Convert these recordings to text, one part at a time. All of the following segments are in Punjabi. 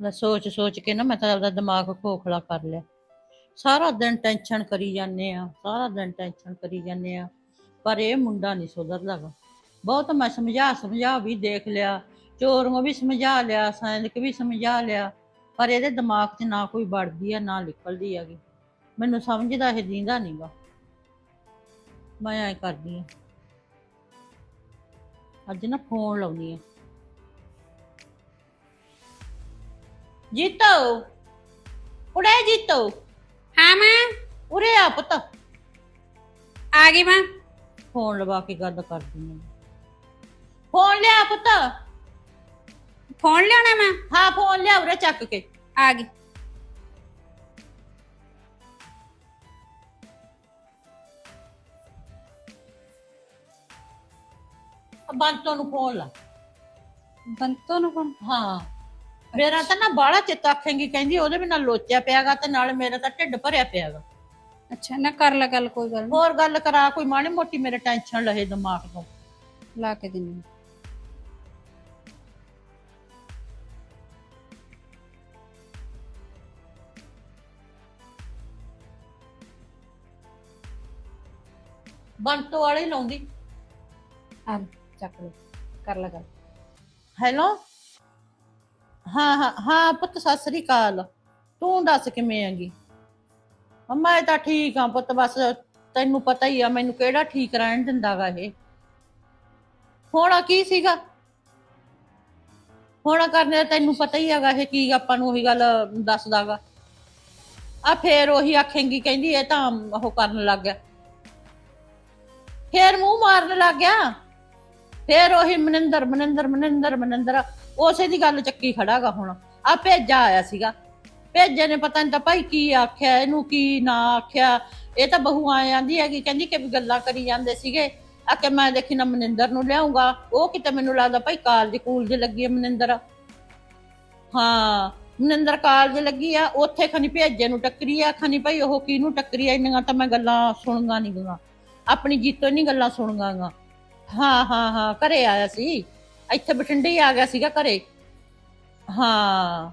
ਮੈਂ ਸੋਚ ਸੋਚ ਕੇ ਨਾ ਮੈਂ ਤਾਂ ਆਪਦਾ ਦਿਮਾਗ ਖੋਖਲਾ ਕਰ ਲਿਆ। ਸਾਰਾ ਦਿਨ ਟੈਨਸ਼ਨ ਕਰੀ ਜਾਂਦੇ ਆ ਸਾਰਾ ਦਿਨ ਟੈਨਸ਼ਨ ਕਰੀ ਜਾਂਦੇ ਆ ਪਰ ਇਹ ਮੁੰਡਾ ਨਹੀਂ ਸੁਧਰਦਾ ਗਾ। ਬਹੁਤ ਮੈਂ ਸਮਝਾ ਸਮਝਾ ਵੀ ਦੇਖ ਲਿਆ ਚੋਰ ਨੂੰ ਵੀ ਸਮਝਾ ਲਿਆ, ਸੈਨਿਕ ਵੀ ਸਮਝਾ ਲਿਆ, ਪਰ ਇਹਦੇ ਦਿਮਾਗ 'ਚ ਨਾ ਕੋਈ ਵੜਦੀ ਆ, ਨਾ ਨਿਕਲਦੀ ਹੈਗੀ। ਮੈਨੂੰ ਸਮਝਦਾ ਇਹ ਦੀਂਦਾ ਨਹੀਂਗਾ ਮੈਂ ਐ ਕਰਦੀ ਆ ਅੱਜ ਨਾ ਫੋਨ ਲਾਉਣੀ ਆ। ਜੀਤੋ। ਉੜੇ ਜੀਤੋ। ਹਾਂ ਮਾਂ। ਉਰੇ ਆ ਪੁੱਤ। ਆ ਗਈ ਮਾਂ। ਫੋਨ ਲਵਾ ਕੇ ਗੱਲ ਕਰਦੀ ਆ ਫੋਨ ਲਿਆ ਪੁੱਤ। ਫੋਨ ਲਿਆਉਣਾ ਮਾਂ। ਹਾਂ ਫੋਨ ਲਿਆ ਉਰੇ ਚੱਕ ਕੇ। ਆ ਗਈ। ਬੰਤੋਂ ਨੂੰ ਫੋਨ ਲਾ। ਬੰਤੋ ਨੂੰ ਫੋਨ। ਹਾਂ। ਮੇਰਾ ਤਾਂ ਨਾ ਬਾਹਲਾ ਚਿੱਤ ਆਖੇਂਗੀ ਕਹਿੰਦੀ ਉਹਦੇ ਬਿਨਾਂ ਲੋਚਿਆ ਪਿਆਗਾ ਤੇ ਨਾਲ ਮੇਰਾ ਤਾਂ ਢਿੱਡ ਭਰਿਆ ਪਿਆਗਾ। ਅੱਛਾ ਨਾ ਕਰ ਲੈ ਗੱਲ ਕੋਈ ਗੱਲ ਹੋਰ ਗੱਲ ਕਰਾ ਕੋਈ ਮਾੜੀ ਮੋਟੀ ਮੇਰੇ ਟੈਨਸ਼ਨ ਲਹੇ ਦਿਮਾਗ ਤੋਂ। ਲਾ ਕੇ ਦਿੰਨੀ ਬੰਤੋ ਵਾਲੇ ਲਾਉਂਦੀ। ਆ ਚੱਕ ਲੈ ਕਰ ਲੈ ਗੱਲ। ਹੈਲੋ? ਹਾਂ ਹਾਂ ਹਾਂ ਪੁੱਤ, ਸਤਿ ਸ੍ਰੀ ਅਕਾਲ। ਤੂੰ ਦੱਸ ਕਿਵੇਂ ਆਂਗੀ ਮੈਂ ਤਾਂ ਠੀਕ ਆ ਪੁੱਤ, ਬਸ ਤੈਨੂੰ ਪਤਾ ਹੀ ਆ, ਮੈਨੂੰ ਕਿਹੜਾ ਠੀਕ ਰਹਿਣ ਦਿੰਦਾਗਾ ਇਹ। ਹੋਣਾ ਕੀ ਸੀਗਾ? ਹੋਣਾ ਕਰਨੇ ਤੈਨੂੰ ਪਤਾ ਹੀ ਹੈਗਾ ਇਹ ਕੀ ਆਪਾਂ ਨੂੰ ਉਹੀ ਗੱਲ ਦੱਸਦਾਗਾ ਆ ਫੇਰ ਉਹੀ ਆਖੇਂਗੀ, ਕਹਿੰਦੀ ਇਹ ਤਾਂ ਉਹ ਕਰਨ ਲੱਗ ਗਿਆ। ਫੇਰ ਮੂੰਹ ਮਾਰਨ ਲੱਗ ਗਿਆ। ਫੇਰ ਉਹੀ ਮਨਿੰਦਰ ਮਨਿੰਦਰ ਮਨਿੰਦਰ ਮਨਿੰਦਰ। ਉਸੇ ਦੀ ਗੱਲ ਚੱਕੀ ਖੜਾਗਾ ਹੁਣ। ਆ ਭੇਜਾ ਆਇਆ ਸੀਗਾ। ਭੇਜੇ ਨੇ ਪਤਾ ਨਹੀਂ ਤਾਂ ਭਾਈ ਕੀ ਆਖਿਆ, ਇਹਨੂੰ ਕੀ ਨਾ ਆਖਿਆ। ਇਹ ਤਾਂ ਬਹੂ ਆਏ ਆਂਦੀ ਹੈਗੀ, ਕਹਿੰਦੀ ਕਿ ਵੀ ਗੱਲਾਂ ਕਰੀ ਜਾਂਦੇ ਸੀਗੇ। ਆ ਕਿ ਮੈਂ ਦੇਖੀ ਨਾ ਮਨਿੰਦਰ ਨੂੰ ਲਿਆਉਂਗਾ ਉਹ ਕਿਤੇ ਮੈਨੂੰ ਲੱਗਦਾ ਭਾਈ ਕਾਲਜ ਕੂਲਜ ਲੱਗੀ ਹੈ ਮਨਿੰਦਰ। ਹਾਂ, ਮਨਿੰਦਰ ਕਾਲਜ ਲੱਗੀ ਆ, ਉੱਥੇ ਖਨੀ ਭੇਜੇ ਨੂੰ ਟੱਕਰੀ ਆ। ਖਨੀ ਭਾਈ ਉਹ ਕਿਹਨੂੰ ਟੱਕਰੀ ਆ, ਇੰਨੀਆਂ ਤਾਂ ਮੈਂ ਗੱਲਾਂ ਸੁਣਗਾ ਨਹੀਂ ਗਾ ਆਪਣੀ ਜੀਤੋਂ ਨਹੀਂ ਗੱਲਾਂ ਸੁਣਗਾ ਗਾ ਹਾਂ ਹਾਂ ਹਾਂ, ਘਰੇ ਆਇਆ ਸੀ। ਇੱਥੇ ਬਠਿੰਡੇ ਹੀ ਆ ਗਿਆ ਸੀਗਾ ਘਰੇ। ਹਾਂ।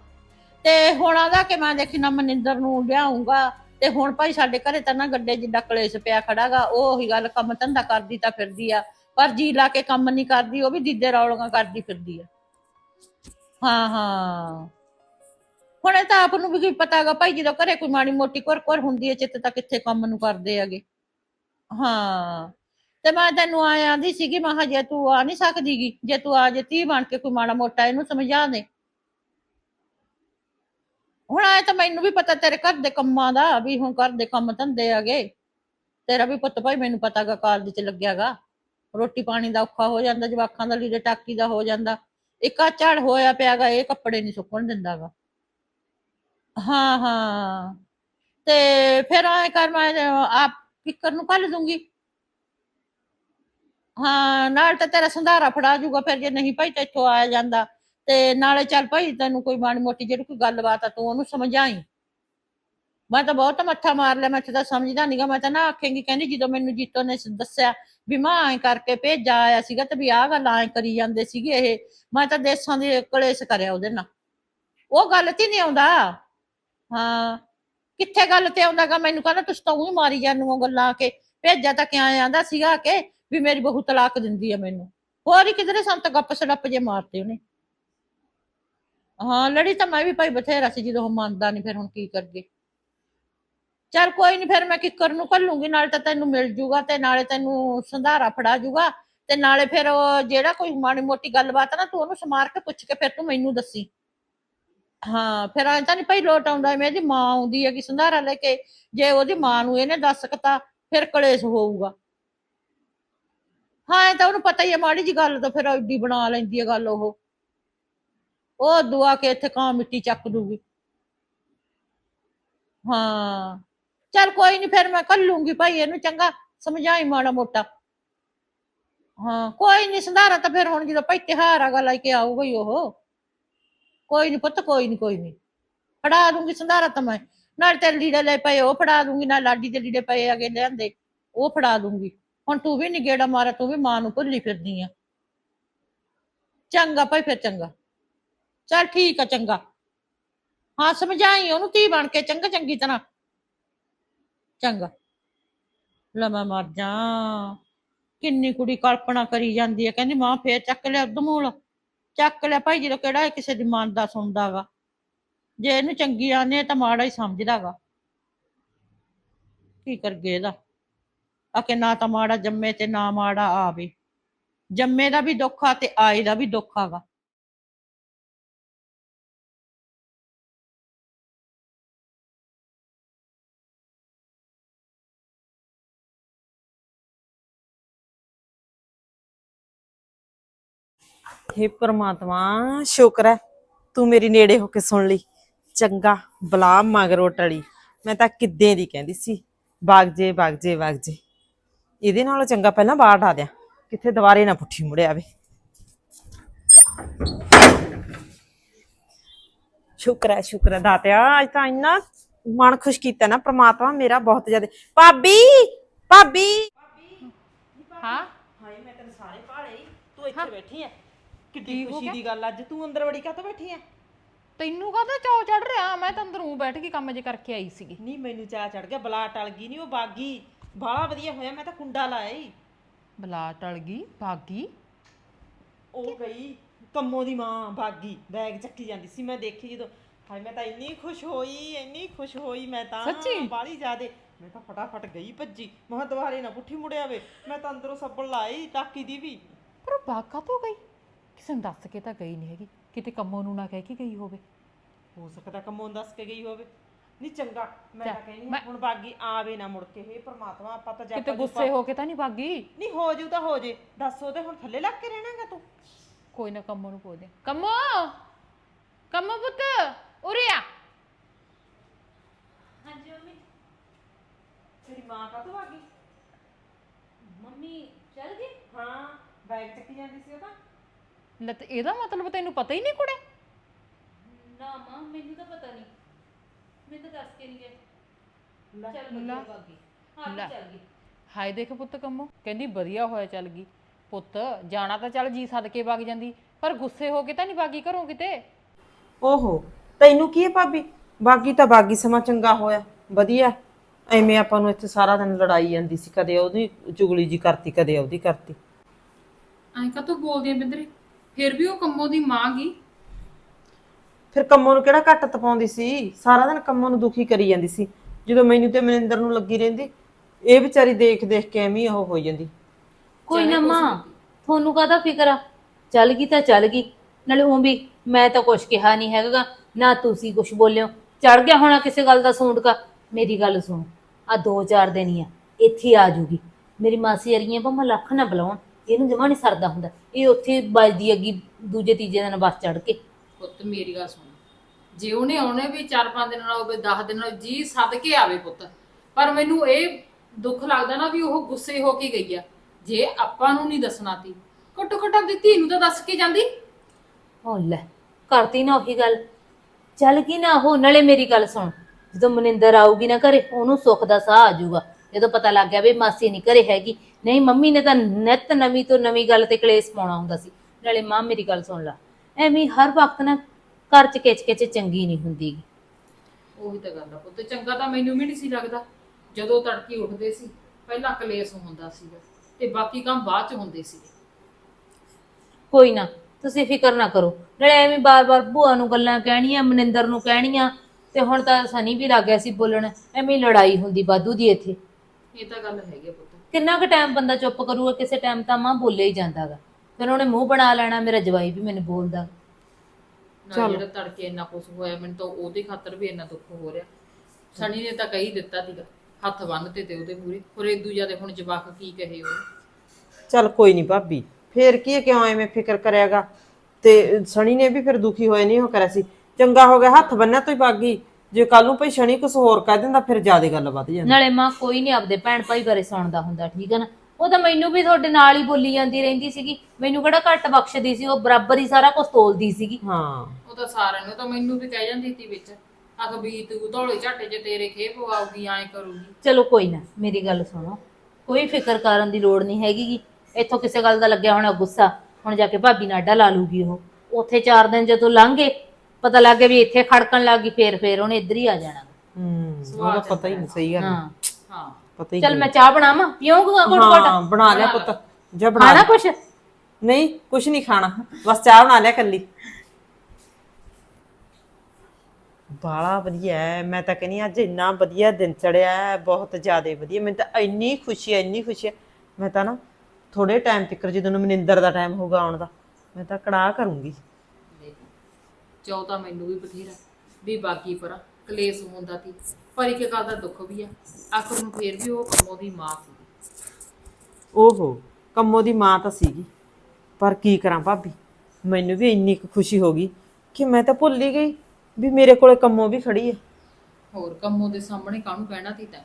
ਤੇ ਹੁਣ ਆਦਾ ਕਿ ਮੈਂ ਦੇਖੀ ਨਾ ਮਨਿੰਦਰ ਨੂੰ ਲਿਆਉਂਗਾ ਤੇ ਹੁਣ ਭਾਈ ਸਾਡੇ ਘਰੇ ਤਾਂ ਨਾ ਗੱਡੇ ਜਿੱਡਾ ਕਲੇਸ਼ ਪਿਆ ਖੜਾਗਾ, ਉਹ ਉਹੀ ਗੱਲ ਕੰਮ ਧੰਦਾ ਕਰਦੀ ਤਾਂ ਫਿਰਦੀ ਆ। ਪਰ ਜੀ ਲਾ ਕੇ ਕੰਮ ਨਹੀਂ ਕਰਦੀ, ਉਹ ਵੀ ਦੀਦੇ ਰੌਲੀਆਂ ਕਰਦੀ ਫਿਰਦੀ ਆ। ਹਾਂ ਹਾਂ। ਹੁਣ ਇਹ ਤਾਂ ਆਪ ਨੂੰ ਵੀ ਕੀ ਪਤਾਗਾ, ਭਾਈ ਜਦੋਂ ਘਰੇ ਕੋਈ ਮਾੜੀ ਮੋਟੀ ਕੁਰ ਕੁਰ ਹੁੰਦੀ ਹੈ ਚਿੱਤ ਤਾਂ ਕਿੱਥੇ ਕੰਮ ਨੂੰ ਕਰਦੇ ਹੈਗੇ। ਹਾਂ। ਤੇ ਮੈਂ ਤੈਨੂੰ ਆਇਆ ਆਂਦੀ ਸੀਗੀ, ਮੈਂ ਕਿਹਾ ਜੇ ਤੂੰ ਆ ਨਹੀਂ ਸਕਦੀਗੀ, ਜੇ ਤੂੰ ਆ ਜੇ ਤੀ ਬਣ ਕੇ ਕੋਈ ਮਾੜਾ ਮੋਟਾ ਇਹਨੂੰ ਸਮਝਾ ਦੇ। ਹੁਣ ਆਏ ਤਾਂ ਮੈਨੂੰ ਵੀ ਪਤਾ ਤੇਰੇ ਘਰ ਦੇ ਕੰਮਾਂ ਦਾ, ਵੀ ਹੁਣ ਘਰ ਦੇ ਕੰਮ ਧੰਦੇ ਆਗੇ ਤੇਰਾ ਵੀ ਪੁੱਤ ਭਾਈ, ਮੈਨੂੰ ਪਤਾਗਾ ਕਾਲਜ ਚ ਲੱਗਿਆਗਾ ਰੋਟੀ ਪਾਣੀ ਦਾ ਔਖਾ ਹੋ ਜਾਂਦਾ, ਜਵਾਕਾਂ ਦਾ ਲੀੜੇ ਟਾਕੀ ਦਾ ਹੋ ਜਾਂਦਾ। ਇੱਕ ਆ ਝੜ ਹੋਇਆ ਪਿਆਗਾ ਇਹ ਕੱਪੜੇ ਨਹੀਂ ਸੁੱਕਣ ਦਿੰਦਾਗਾ ਹਾਂ ਹਾਂ। ਤੇ ਫਿਰ ਆਏ ਕਰ, ਮੈਂ ਆਪ ਕਿੱਕਰ ਨੂੰ ਕੱਲ ਦੂੰਗੀ। ਹਾਂ, ਨਾਲ ਤਾਂ ਤੇਰਾ ਸੰਧਾਰਾ ਫੜਾ ਜੂਗਾ, ਫਿਰ ਜੇ ਨਹੀਂ ਭਾਈ ਤੇ ਇੱਥੋਂ ਆਇਆ ਜਾਂਦਾ। ਤੇ ਨਾਲੇ ਚੱਲ ਭਾਈ, ਤੈਨੂੰ ਕੋਈ ਮਾੜੀ ਮੋਟੀ ਜਿਹੜੀ ਕੋਈ ਗੱਲਬਾਤ ਆ, ਤੂੰ ਉਹਨੂੰ ਸਮਝਾਈ। ਮੈਂ ਤਾਂ ਬਹੁਤ ਮੱਥਾ ਮਾਰ ਲਿਆ, ਮੈਂ ਤਾਂ ਸਮਝਦਾ ਨਹੀਂਗਾ ਮੈਂ ਤਾਂ ਨਾ ਆਖੇਂਗੀ, ਕਹਿੰਦੀ ਜਦੋਂ ਮੈਨੂੰ ਜੀਤੋ ਨੇ ਦੱਸਿਆ ਵੀ ਮੈਂ ਐਂ ਕਰਕੇ ਭੇਜਾ ਆਇਆ ਸੀਗਾ ਤੇ ਵੀ ਆਹ ਗੱਲ ਐਂ ਕਰੀ ਜਾਂਦੇ ਸੀਗੇ ਇਹ, ਮੈਂ ਤਾਂ ਦੇਸਾਂ ਦੇ ਕਲੇਸ਼ ਕਰਿਆ ਉਹਦੇ ਨਾਲ। ਉਹ ਗੱਲ ਤੇ ਨਹੀਂ ਆਉਂਦਾ। ਹਾਂ, ਕਿੱਥੇ ਗੱਲ ਤੇ ਆਉਂਦਾਗਾ ਮੈਨੂੰ ਕਹਿੰਦਾ ਤੁਸੀਂ ਤਾਂ ਉਹੀ ਮਾਰੀ ਜਾਂਦੇ ਹੋ ਗੱਲਾਂ ਕੇ। ਭੇਜਾ ਤਾਂ ਕਿਆ ਆਂਦਾ ਸੀਗਾ ਕਿ। ਵੀ ਮੇਰੀ ਬਹੂ ਤਲਾਕ ਦਿੰਦੀ ਆ ਮੈਨੂੰ। ਹੋਰ ਹੀ ਕਿਧਰੇ ਸੰਤ ਗੱਪ ਸੜੱਪ ਜੇ ਮਾਰਦੇ ਉਹਨੇ। ਹਾਂ, ਲੜੀ ਤਾਂ ਮੈਂ ਵੀ ਭਾਈ ਬਥੇਰਾ ਸੀ, ਜਦੋਂ ਉਹ ਮੰਨਦਾ ਨਹੀਂ ਫਿਰ ਹੁਣ ਕੀ ਕਰਗੇ ਚੱਲ ਕੋਈ ਨਹੀਂ ਫਿਰ ਮੈਂ ਕਿੱਕਰ ਨੂੰ ਘੱਲੂੰਗੀ, ਨਾਲੇ ਤਾਂ ਤੈਨੂੰ ਮਿਲ ਜੂਗਾ ਤੇ ਨਾਲੇ ਤੈਨੂੰ ਸੰਧਾਰਾ ਫੜਾ ਜੂਗਾ ਤੇ ਨਾਲੇ ਫਿਰ ਜਿਹੜਾ ਕੋਈ ਮਾੜੀ ਮੋਟੀ ਗੱਲਬਾਤ ਨਾ, ਤੂੰ ਉਹਨੂੰ ਸਮਾਰ ਕੇ ਪੁੱਛ ਕੇ ਫਿਰ ਤੂੰ ਮੈਨੂੰ ਦੱਸੀ। ਹਾਂ, ਫਿਰ ਐਂ ਤਾਂ ਨਹੀਂ ਭਾਈ ਲੋਟ ਆਉਂਦਾ ਮੈਂ ਇਹਦੀ ਮਾਂ ਆਉਂਦੀ ਹੈ ਕਿ ਸੰਧਾਰਾ ਲੈ ਕੇ, ਜੇ ਉਹਦੀ ਮਾਂ ਨੂੰ ਇਹਨੇ ਦੱਸ ਸਕਤਾ ਫਿਰ ਕਲੇਸ਼ ਹੋਊਗਾ। ਹਾਂ ਤਾਂ ਉਹਨੂੰ ਪਤਾ ਹੀ ਹੈ, ਮਾੜੀ ਜੀ ਗੱਲ ਤਾਂ ਫਿਰ ਐਡੀ ਬਣਾ ਲੈਂਦੀ ਹੈ ਗੱਲ ਉਹ। ਉਹ ਦੁਆ ਕੇ ਇੱਥੇ ਕਾਂ ਮਿੱਟੀ ਚੱਕ ਦੂਗੀ। ਹਾਂ। ਚੱਲ ਕੋਈ ਨਹੀਂ ਫਿਰ ਮੈਂ ਕੱਲੂੰਗੀ ਭਾਈ, ਇਹਨੂੰ ਚੰਗਾ ਸਮਝਾਈ ਮਾੜਾ ਮੋਟਾ। ਹਾਂ, ਕੋਈ ਨਹੀਂ ਸੰਧਾਰਾ ਤਾਂ ਫਿਰ ਹੁਣ ਜਦੋਂ ਭਾਈ ਤਿਹਾਰ ਆਗਾ ਲੈ ਕੇ ਆਊਗਾ ਹੀ ਉਹ। ਕੋਈ ਨਹੀਂ ਪੁੱਤ, ਕੋਈ ਨਹੀਂ ਕੋਈ ਨਹੀਂ ਫੜਾ ਦੂੰਗੀ ਸੰਧਾਰਾ ਤਾਂ ਮੈਂ। ਨਾਲ ਤੇ ਲੀੜੇ ਲੈ ਪਏ, ਉਹ ਫੜਾ ਦੂੰਗੀ, ਨਾਲ ਲਾਡੀ ਦੇ ਲੀੜੇ ਪਏ ਅਗੇ ਲਿਆਂਦੇ, ਉਹ ਫੜਾ ਦੂੰਗੀ। ਹੁਣ ਤੂੰ ਵੀ ਨੀ ਗੇੜਾ ਮਾਰਾ, ਤੂੰ ਵੀ ਮਾਂ ਨੂੰ ਭੁੱਲੀ ਫਿਰਦੀ ਆ। ਚੰਗਾ ਭਾਈ ਫਿਰ ਚੰਗਾ। ਚੱਲ ਠੀਕ ਆ ਚੰਗਾ। ਹਾਂ, ਸਮਝਾਈ ਉਹਨੂੰ ਧੀ ਬਣ ਕੇ ਚੰਗਾ ਚੰਗੀ ਤਰ੍ਹਾਂ। ਚੰਗਾ। ਲੈ ਮੈਂ ਮਰ ਜਾ। ਕਿੰਨੀ ਕੁੜੀ ਕਲਪਨਾ ਕਰੀ ਜਾਂਦੀ ਹੈ ਕਹਿੰਦੀ ਮਾਂ ਫੇਰ ਚੱਕ ਲਿਆ ਦਮੂਲ ਚੱਕ ਲਿਆ ਭਾਈ, ਜਦੋਂ ਕਿਹੜਾ ਇਹ ਕਿਸੇ ਦੀ ਮਨ ਦਾ ਸੁਣਦਾਗਾ ਜੇ ਇਹਨੂੰ ਚੰਗੀ ਆਨੇ ਤਾਂ ਮਾੜਾ ਹੀ ਸਮਝਦਾਗਾ ਕੀ ਕਰ ਗਏ ਇਹਦਾ? ਅਕੇ ਨਾ ਤਾਂ ਮਾੜਾ ਜੰਮੇ ਤੇ ਨਾ ਮਾੜਾ ਆਵੇ। ਜੰਮੇ ਦਾ ਵੀ ਦੁੱਖ ਆ ਤੇ ਆਏ ਦਾ ਵੀ ਦੁੱਖ ਆਗਾ। ਹੇ ਪ੍ਰਮਾਤਮਾ, ਸ਼ੁਕਰ ਹੈ ਤੂੰ ਮੇਰੀ ਨੇੜੇ ਹੋ ਕੇ ਸੁਣ ਲਈ। ਚੰਗਾ, ਬਲਾ ਮਗਰੋਂ ਟਲੀ। ਮੈਂ ਤਾਂ ਕਿੱਦੇ ਦੀ ਕਹਿੰਦੀ ਸੀ, ਬਾਗ ਜੇ ਬਾਗ ਜੇ ਬਾਗ ਜੇ। ਇਹਦੇ ਨਾਲੋਂ ਚੰਗਾ ਪਹਿਲਾਂ ਬਾਹਰ ਆ ਦਿਆਂ। ਕਿੱਥੇ ਦੁਬਾਰੇ ਨਾ ਪੁੱਠੀ ਮੁੜਿਆ ਆਵੇ। ਸ਼ੁਕਰ ਹੈ ਸ਼ੁਕਰ ਹੈ ਦਾਤਿਆ ਅੱਜ ਤਾਂ ਇੰਨਾ ਮਨ ਖੁਸ਼ ਕੀਤਾ ਨਾ ਪ੍ਰਮਾਤਮਾ ਮੇਰਾ ਬਹੁਤ ਜ਼ਿਆਦਾ। ਭਾਬੀ ਭਾਬੀ। ਹਾਂ? ਹਾਏ ਮੈਂ ਤੈਨੂੰ ਸਾਰੇ ਭਾਲੇ ਤੂੰ ਇੱਥੇ ਬੈਠੀ ਐ। ਕਿੱਡੀ ਖੁਸ਼ੀ ਦੀ ਗੱਲ ਅੱਜ ਤੂੰ ਅੰਦਰ ਵੜੀ ਕਾਹਤੋਂ ਬੈਠੀ ਐ? ਤੈਨੂੰ ਕਾਹਦਾ ਚਾਅ ਚੜ ਰਿਹਾ? ਮੈਂ ਤਾਂ ਅੰਦਰੋਂ ਬੈਠ ਕੇ ਕੰਮ ਜੇ ਕਰਕੇ ਆਈ ਸੀਗੀ। ਨਹੀਂ ਮੈਨੂੰ ਚਾਹ ਚੜ ਗਿਆ ਬਲਾ ਟਲ ਗਈ ਨਹੀਂ ਉਹ ਬਾਗੀ। ਬਾਲਾ ਵਧੀਆ ਹੋਇਆ ਮੈਂ ਤਾਂ ਕੁੰਡਾ ਲਾਇਆ ਈ। ਬਲਾ ਟਲ ਗਈ ਭਾਗੀ। ਉਹ ਗਈ ਕੰਮੋ ਦੀ ਮਾਂ ਬਾਗੀ ਬੈਗ ਚੱਕੀ ਜਾਂਦੀ ਸੀ। ਮੈਂ ਦੇਖੀ ਜਦੋਂ ਹਾਏ ਮੈਂ ਤਾਂ ਇੰਨੀ ਖੁਸ਼ ਹੋਈ ਇੰਨੀ ਖੁਸ਼ ਹੋਈ ਮੈਂ ਤਾਂ ਸੱਚੀ? ਬਾਲੀ ਜ਼ਿਆਦੇ ਮੈਂ ਤਾਂ ਫਟਾਫਟ ਗਈ ਭੱਜੀ। ਮੈਂ ਕਿਹਾ ਦੁਬਾਰੇ ਨਾ ਪੁੱਠੀ ਮੁੜਿਆ ਵੇ। ਮੈਂ ਤਾਂ ਅੰਦਰੋਂ ਸੱਬਲ ਲਾਈ ਟਾਕੀ ਦੀ ਵੀ। ਪਰ ਬਾਗਾ ਤੋਂ ਗਈ? ਕਿਸੇ ਨੂੰ ਦੱਸ ਕੇ ਤਾਂ ਗਈ ਨਹੀਂ ਹੈਗੀ। ਕਿਤੇ ਕੰਮੋਂ ਨੂੰ ਨਾ ਕਹਿ ਕੇ ਗਈ ਹੋਵੇ। ਹੋ ਸਕਦਾ ਕੰਮੋਂ ਦੱਸ ਕੇ ਗਈ ਹੋਵੇ। ਨਹੀਂ ਚੰਗਾ ਮੈਂ ਤਾਂ ਕਹਿੰਦੀ ਮੈਂ- ਹੁਣ ਬਾਗੀ ਆਵੇ ਨਾ ਮੁੜ ਕੇ ਹੇ ਪ੍ਰਮਾਤਮਾ ਆਪਾਂ ਤਾਂ ਕਿਤੇ ਗੁੱਸੇ ਹੋ ਕੇ ਤਾਂ ਨਹੀਂ ਭਾਗੀ ਨਹੀਂ ਹੋ ਜੂ ਤਾਂ ਹੋ ਜੇ ਦੱਸ ਉਹਦੇ ਹੁਣ ਥੱਲੇ ਲੱਗ ਕੇ ਰਹਿਣਾਗਾ ਤੂੰ? ਕੋਈ ਨਾ ਕੰਮੋਂ ਨੂੰ ਪੁੱਛਦੇ ਕੰਮੋ! ਕੰਮੋ ਪੁੱਤ ਉਰੇ ਆ। ਹਾਂਜੀ ਮੰਮੀ। ਤੇਰੀ ਮਾਂ ਕਾ ਤੋਂ ਬਾਗੀ? ਮੰਮੀ ਚੱਲ ਗਈ? ਹਾਂ ਬੈਗ ਚੱਕੀ ਜਾਂਦੀ ਸੀ ਉਹ ਤਾਂ। ਲੈ ਤੇ ਇਹਦਾ ਮਤਲਬ ਤੈਨੂੰ ਪਤਾ ਹੀ ਨਹੀਂ ਕੁੜੇ? ਨਾ ਮਾਂ ਮੈਨੂੰ ਤਾਂ ਪਤਾ ਨਹੀਂ। ਮੈਨੂੰ ਤਾਂ ਦੱਸ ਕੇ ਨਹੀਂ ਗਏ। ਲੈ, ਚੱਲ ਲੈ। ਵਧੀਆ ਬਾਗੀ ਹਾਂ ਲੈ। ਵੀ ਚੱਲ ਗਈ। ਹਾਏ ਦੇਖ ਪੁੱਤ ਕੰਮੋ ਕਹਿੰਦੀ ਵਧੀਆ ਹੋਇਆ ਚੱਲ ਗਈ। ਪੁੱਤ ਜਾਣਾ ਤਾਂ ਚੱਲ ਜੀ ਸੱਦ ਕੇ ਵਗ ਜਾਂਦੀ ਪਰ ਗੁੱਸੇ ਹੋ ਕੇ ਤਾਂ ਨਹੀਂ ਬਾਗੀ ਘਰੋਂ ਕਿਤੇ? ਓਹੋ ਤੈਨੂੰ ਕੀ ਹੈ ਭਾਬੀ? ਬਾਗੀ ਤਾਂ ਬਾਗੀ ਸਮਾਂ ਚੰਗਾ ਹੋਇਆ ਵਧੀਆ। ਐਵੇਂ ਆਪਾਂ ਨੂੰ ਇੱਥੇ ਸਾਰਾ ਦਿਨ ਲੜਾਈ ਜਾਂਦੀ ਸੀ ਕਦੇ ਉਹਦੀ ਚੁਗਲੀ ਜੀ ਕਰਤੀ ਕਦੇ ਉਹਦੀ ਕਰਤੀ। ਐਂ ਕਾ ਤੂੰ ਬੋਲਦੀ ਆ ਬਿੰਦਰੇ? ਫਿਰ ਵੀ ਉਹ ਕੰਮੋਂ ਦੀ ਮਾਂ ਗਈ ਫਿਰ ਕੰਮੋਂ ਨੂੰ ਕਿਹੜਾ ਘੱਟ ਤਪਾਉਂਦੀ ਸੀ? ਸਾਰਾ ਦਿਨ ਕੰਮੋਂ ਨੂੰ ਦੁਖੀ ਕਰੀ ਜਾਂਦੀ ਸੀ। ਜਦੋਂ ਮੈਨੂੰ ਤੇ ਮਨਿੰਦਰ ਨੂੰ ਲੱਗੀ ਰਹਿੰਦੀ ਇਹ ਵਿਚਾਰੀ ਦੇਖ ਦੇਖ ਕੇ ਐਵੇਂ ਹੀ ਉਹ ਹੋਈ ਜਾਂਦੀ। ਕੋਈ ਨਾ ਮਾਂ ਤੁਹਾਨੂੰ ਕਾਹਦਾ ਫਿਕਰ ਆ? ਚੱਲ ਗਈ ਤਾਂ ਚੱਲ ਗਈ। ਨਾਲੇ ਉਹ ਵੀ ਮੈਂ ਤਾਂ ਕੁਛ ਕਿਹਾ ਨਹੀਂ ਹੈਗਾ। ਨਾ ਤੁਸੀਂ ਕੁਛ ਬੋਲਿਓ। ਚੜ ਗਿਆ ਹੋਣਾ ਕਿਸੇ ਗੱਲ ਦਾ ਸੂੰਡ ਕਾ। ਮੇਰੀ ਗੱਲ ਸੁਣੋ ਆ ਦੋ ਚਾਰ ਦਿਨ ਹੀ ਆ ਇੱਥੇ ਹੀ ਆ ਜੂਗੀ। ਮੇਰੀ ਮਾਸੀ ਅਰੀਆਂ ਭਾਵੇਂ ਲੱਖ ਨਾ ਬੁਲਾਉਣ। ਇਹਨੂੰ ਜਮਾ ਨਹੀਂ ਸਰਦਾ ਹੁੰਦਾ। ਇਹ ਉੱਥੇ ਵੱਜਦੀ ਅੱਗੀ ਦੂਜੇ ਤੀਜੇ ਦਿਨ ਬੱਸ ਚੜ ਕੇ। ਪੁੱਤ ਮੇਰੀ ਗੱਲ ਸੁਣ। ਜੇ ਉਹਨੇ ਆਉਣੇ ਵੀ 4-5 ਦਿਨ ਨਾਲ ਹੋਵੇ 10 ਦਿਨ ਨਾਲ ਜੀ ਸੱਦ ਕੇ ਆਵੇ ਪੁੱਤ। ਪਰ ਮੈਨੂੰ ਇਹ ਦੁੱਖ ਲੱਗਦਾ ਨਾ ਵੀ ਉਹ ਗੁੱਸੇ ਹੋ ਕੇ ਗਈ ਆ। ਜੇ ਆਪਾਂ ਨੂੰ ਨਹੀਂ ਦੱਸਣਾ ਤੀ, ਘੱਟੋ ਘੱਟ ਆਪਣੀ ਧੀ ਨੂੰ ਤਾਂ ਦੱਸ ਕੇ ਜਾਂਦੀ। ਹੋ ਲੈ ਕਰਤੀ ਨਾ ਉਹੀ ਗੱਲ। ਚੱਲ ਗਈ ਨਾ ਉਹ ਨਾਲੇ ਮੇਰੀ ਗੱਲ ਸੁਣ। ਜਦੋਂ ਮਨਿੰਦਰ ਆਊਗੀ ਨਾ ਘਰੇ, ਉਹਨੂੰ ਸੁੱਖ ਦਾ ਸਾਹ ਆ ਜਾਊਗਾ। ਜਦੋਂ ਪਤਾ ਲੱਗ ਗਿਆ ਵੀ ਮਾਸੀ ਨਹੀਂ ਘਰੇ ਹੈਗੀ, ਨਹੀਂ, ਮੰਮੀ ਨੇ ਤਾਂ ਨਿਤ ਨਵੀਂ ਤੋਂ ਨਵੀਂ ਗੱਲ ਤੇ ਕਲੇਸ਼ ਪਾਉਣਾ ਹੁੰਦਾ ਸੀ। ਨਾਲੇ ਮਾਂ ਮੇਰੀ ਗੱਲ ਸੁਣ ਲੈ। ਐਵੇਂ ਹਰ ਵਕਤ ਨਾ ਘਰ ਚ ਕਿਚ ਕਿਚ ਚੰਗੀ ਨਹੀਂ ਹੁੰਦੀ। ਉਹੀ ਤਾਂ ਗੱਲ ਆ ਪੁੱਤ ਚੰਗਾ ਤਾਂ ਮੈਨੂੰ ਵੀ ਨਹੀਂ ਸੀ ਲੱਗਦਾ। ਜਦੋਂ ਤੜਕੀ ਉੱਠਦੇ ਸੀ ਪਹਿਲਾਂ ਕਲੇਸ਼ ਹੁੰਦਾ ਸੀਗਾ ਤੇ ਬਾਕੀ ਕੰਮ ਬਾਅਦ ਚ ਹੁੰਦੇ ਸੀ ਕੋਈ ਨਾ ਤੁਸੀਂ ਫਿਕਰ ਨਾ ਕਰੋ। ਨਾਲੇ ਐਵੇਂ ਬਾਰ-ਬਾਰ ਭੂਆ ਨੂੰ ਗੱਲਾਂ ਕਹਿਣੀਆਂ ਮਨਿੰਦਰ ਨੂੰ ਕਹਿਣੀਆਂ ਤੇ ਹੁਣ ਤਾਂ ਸਨੀ ਵੀ ਲੱਗ ਗਿਆ ਸੀ ਬੋਲਣ। ਐਵੇਂ ਹੀ ਲੜਾਈ ਹੁੰਦੀ ਵਾਧੂ ਦੀ ਇੱਥੇ। ਇਹ ਤਾਂ ਗੱਲ ਹੈਗੀ ਆ ਪੁੱਤ। ਕਿੰਨਾ ਕੁ ਟਾਈਮ ਬੰਦਾ ਚੁੱਪ ਕਰੂਗਾ ਕਿਸੇ ਟਾਈਮ ਤਾਂ ਮਾਂ ਬੋਲੇ ਹੀ ਜਾਂਦਾਗਾ। ਫਿਰ ਉਹਨੇ ਮੂੰਹ ਬਣਾ ਲੈਣਾ ਮੇਰਾ ਜਵਾਈ ਵੀ ਮੈਨੂੰ ਬੋਲਦਾ। ਨਾ ਜਿਹੜਾ ਤੜਕੇ ਇੰਨਾ ਕੁਝ ਹੋਇਆ ਮੈਨੂੰ ਤਾਂ ਉਹਦੇ ਖਾਤਰ ਵੀ ਇੰਨਾ ਦੁੱਖ ਹੋ ਰਿਹਾ। ਸਣੀ ਨੇ ਤਾਂ ਕਹੀ ਦਿੱਤਾ ਸੀਗਾ ਹੱਥ ਬੰਨਤੇ ਤੇ ਉਹਦੇ ਮੂਰੇ ਹੋਰ ਇਦੂ ਜਿਆਦੇ ਹੁਣ ਜਵਾਕ ਕੀ ਕਹੇ ਉਹ ਚੱਲ ਕੋਈ ਨਹੀਂ ਭਾਬੀ ਫੇਰ ਕੀ ਹੈ ਕਿਉਂ ਐਵੇਂ ਫਿਕਰ ਕਰਿਆਗਾ? ਤੇ ਸਣੀ ਨੇ ਵੀ ਫਿਰ ਦੁਖੀ ਹੋਏ ਨਹੀਂ ਉਹ ਕਰਿਆ ਸੀ। ਚੰਗਾ ਹੋ ਗਿਆ ਹੱਥ ਬੰਨਿਆ ਤੋਂ ਹੀ ਬਾਗੀ ਜੇ ਕੱਲ ਨੂੰ ਭਈ ਸ਼ਨੀ ਕੁਝ ਹੋਰ ਕਹਿ ਦਿੰਦਾ ਫਿਰ ਜ਼ਿਆਦਾ ਗੱਲ ਵੱਧ ਜਾਂਦੀ। ਨਾਲੇ ਮਾਂ ਕੋਈ ਨਹੀਂ ਆਪਦੇ ਭੈਣ ਭਾਈ ਬਾਰੇ ਸੁਣਦਾ ਹੁੰਦਾ ਠੀਕ ਹੈ ਨਾ? ਉਹ ਤਾਂ ਮੈਨੂੰ ਵੀ ਤੁਹਾਡੇ ਨਾਲ ਹੀ ਬੋਲੀ ਜਾਂਦੀ ਰਹਿੰਦੀ ਸੀਗੀ। ਮੈਨੂੰ ਕਿਹੜਾ ਘੱਟ ਬਖਸ਼ਦੀ ਸੀ ਉਹ ਬਰਾਬਰ ਹੀ ਸਾਰਾ ਕੁਝ ਤੋਲਦੀ ਸੀਗੀ। ਹਾਂ। ਉਹ ਤਾਂ ਸਾਰਿਆਂ ਨੂੰ ਤਾਂ ਮੈਨੂੰ ਵੀ ਕਹਿ ਜਾਂਦੀ ਸੀ ਵਿੱਚ ਆਖ ਵੀ ਤੂੰ ਧੌਲੇ ਝਾਟੇ 'ਚ ਤੇਰੇ ਖੇਪ ਆਊਗੀ ਐਂ ਕਰੂਗੀ। ਚਲੋ ਕੋਈ ਨਾ ਮੇਰੀ ਗੱਲ ਸੁਣੋ। ਕੋਈ ਫਿਕਰ ਕਰਨ ਦੀ ਲੋੜ ਨਹੀਂ ਹੈਗੀ ਗੀ। ਇੱਥੋਂ ਕਿਸੇ ਗੱਲ ਦਾ ਲੱਗਿਆ ਹੋਣਾ ਗੁੱਸਾ ਹੁਣ ਜਾ ਕੇ ਭਾਬੀ ਨਾਲ ਅੱਡਾ ਲਾ ਲੂਗੀ ਉਹ। ਉੱਥੇ 4 ਦਿਨ ਜਦੋਂ ਲੰਘੇ ਪਤਾ ਲੱਗ ਗਿਆ ਵੀ ਇੱਥੇ ਖੜਕਣ ਲੱਗ ਗਈ ਫੇਰ ਫੇਰ ਉਹਨੇ ਇੱਧਰ ਹੀ ਆ ਜਾਣਾ। ਹੂੰ ਉਹਦਾ ਪਤਾ ਹੀ ਨਹੀਂ ਸਹੀ ਗੱਲ ਹਾਂ। ਹਾਂ। ਪਤਾ ਹੀ ਚੱਲ ਮੈਂ ਚਾਹ ਬਣਾਵਾਂ? ਪੀਉਂਗਾ ਘੁੱਟ ਘੁੱਟ? ਹਾਂ ਬਣਾ ਲਿਆ ਪੁੱਤ। ਜਾ ਬਣਾ ਖਾਣਾ ਲਿਆ। ਕੁਛ? ਨਹੀਂ ਕੁਛ ਨਹੀਂ ਖਾਣਾ। ਬਸ ਚਾਹ ਬਣਾ ਲਿਆ ਕੱਲੀ ਬਾਲਾ ਵਧੀਆ ਹੈ ਮੈਂ ਤਾਂ ਕਹਿੰਦੀ ਹਾਂ, ਅੱਜ ਇੰਨਾ ਵਧੀਆ ਦਿਨ ਚੜਿਆ ਹੈ ਬਹੁਤ ਜ਼ਿਆਦਾ ਵਧੀਆ। ਮੈਨੂੰ ਤਾਂ ਇੰਨੀ ਖੁਸ਼ੀ ਹੈ ਇੰਨੀ ਖੁਸ਼ੀ ਹੈ ਮੈਂ ਤਾਂ ਨਾ ਥੋੜੇ ਟਾਈਮ ਤੱਕ ਜਦੋਂ ਨੂੰ ਮਨਿੰਦਰ ਦਾ ਟਾਈਮ ਹੋਊਗਾ ਆਉਣ ਦਾ ਮੈਂ ਤਾਂ ਕੜਾਹ ਕਰੂੰਗੀ। ਚਾਹ ਤਾਂ ਮੈਨੂੰ ਵੀ ਬਥੇਰਾ। ਵੀ ਬਾਕੀ ਪਰ ਕਲੇਸ਼ ਹੁੰਦਾ ਸੀ ਪਰ ਇੱਕ ਗੱਲ ਦਾ ਦੁੱਖ ਵੀ ਆ। ਆਖਰ ਨੂੰ ਫੇਰ ਵੀ ਉਹ ਕੰਮੋਂ ਦੀ ਮਾਂ ਸੀ। ਓਹੋ ਕੰਮੋ ਦੀ ਮਾਂ ਤਾਂ ਸੀਗੀ। ਪਰ ਕੀ ਕਰਾਂ ਭਾਬੀ? ਮੈਨੂੰ ਵੀ ਇੰਨੀ ਕੁ ਖੁਸ਼ੀ ਹੋ ਗਈ ਕਿ ਮੈਂ ਤਾਂ ਭੁੱਲ ਹੀ ਗਈ ਵੀ ਮੇਰੇ ਕੋਲੇ ਕੰਮੋ ਵੀ ਖੜੀ ਹੈ ਹੋਰ ਕੰਮੋਂ ਦੇ ਸਾਹਮਣੇ ਕਾਹਨੂੰ ਕਹਿਣਾ ਤੈਂ?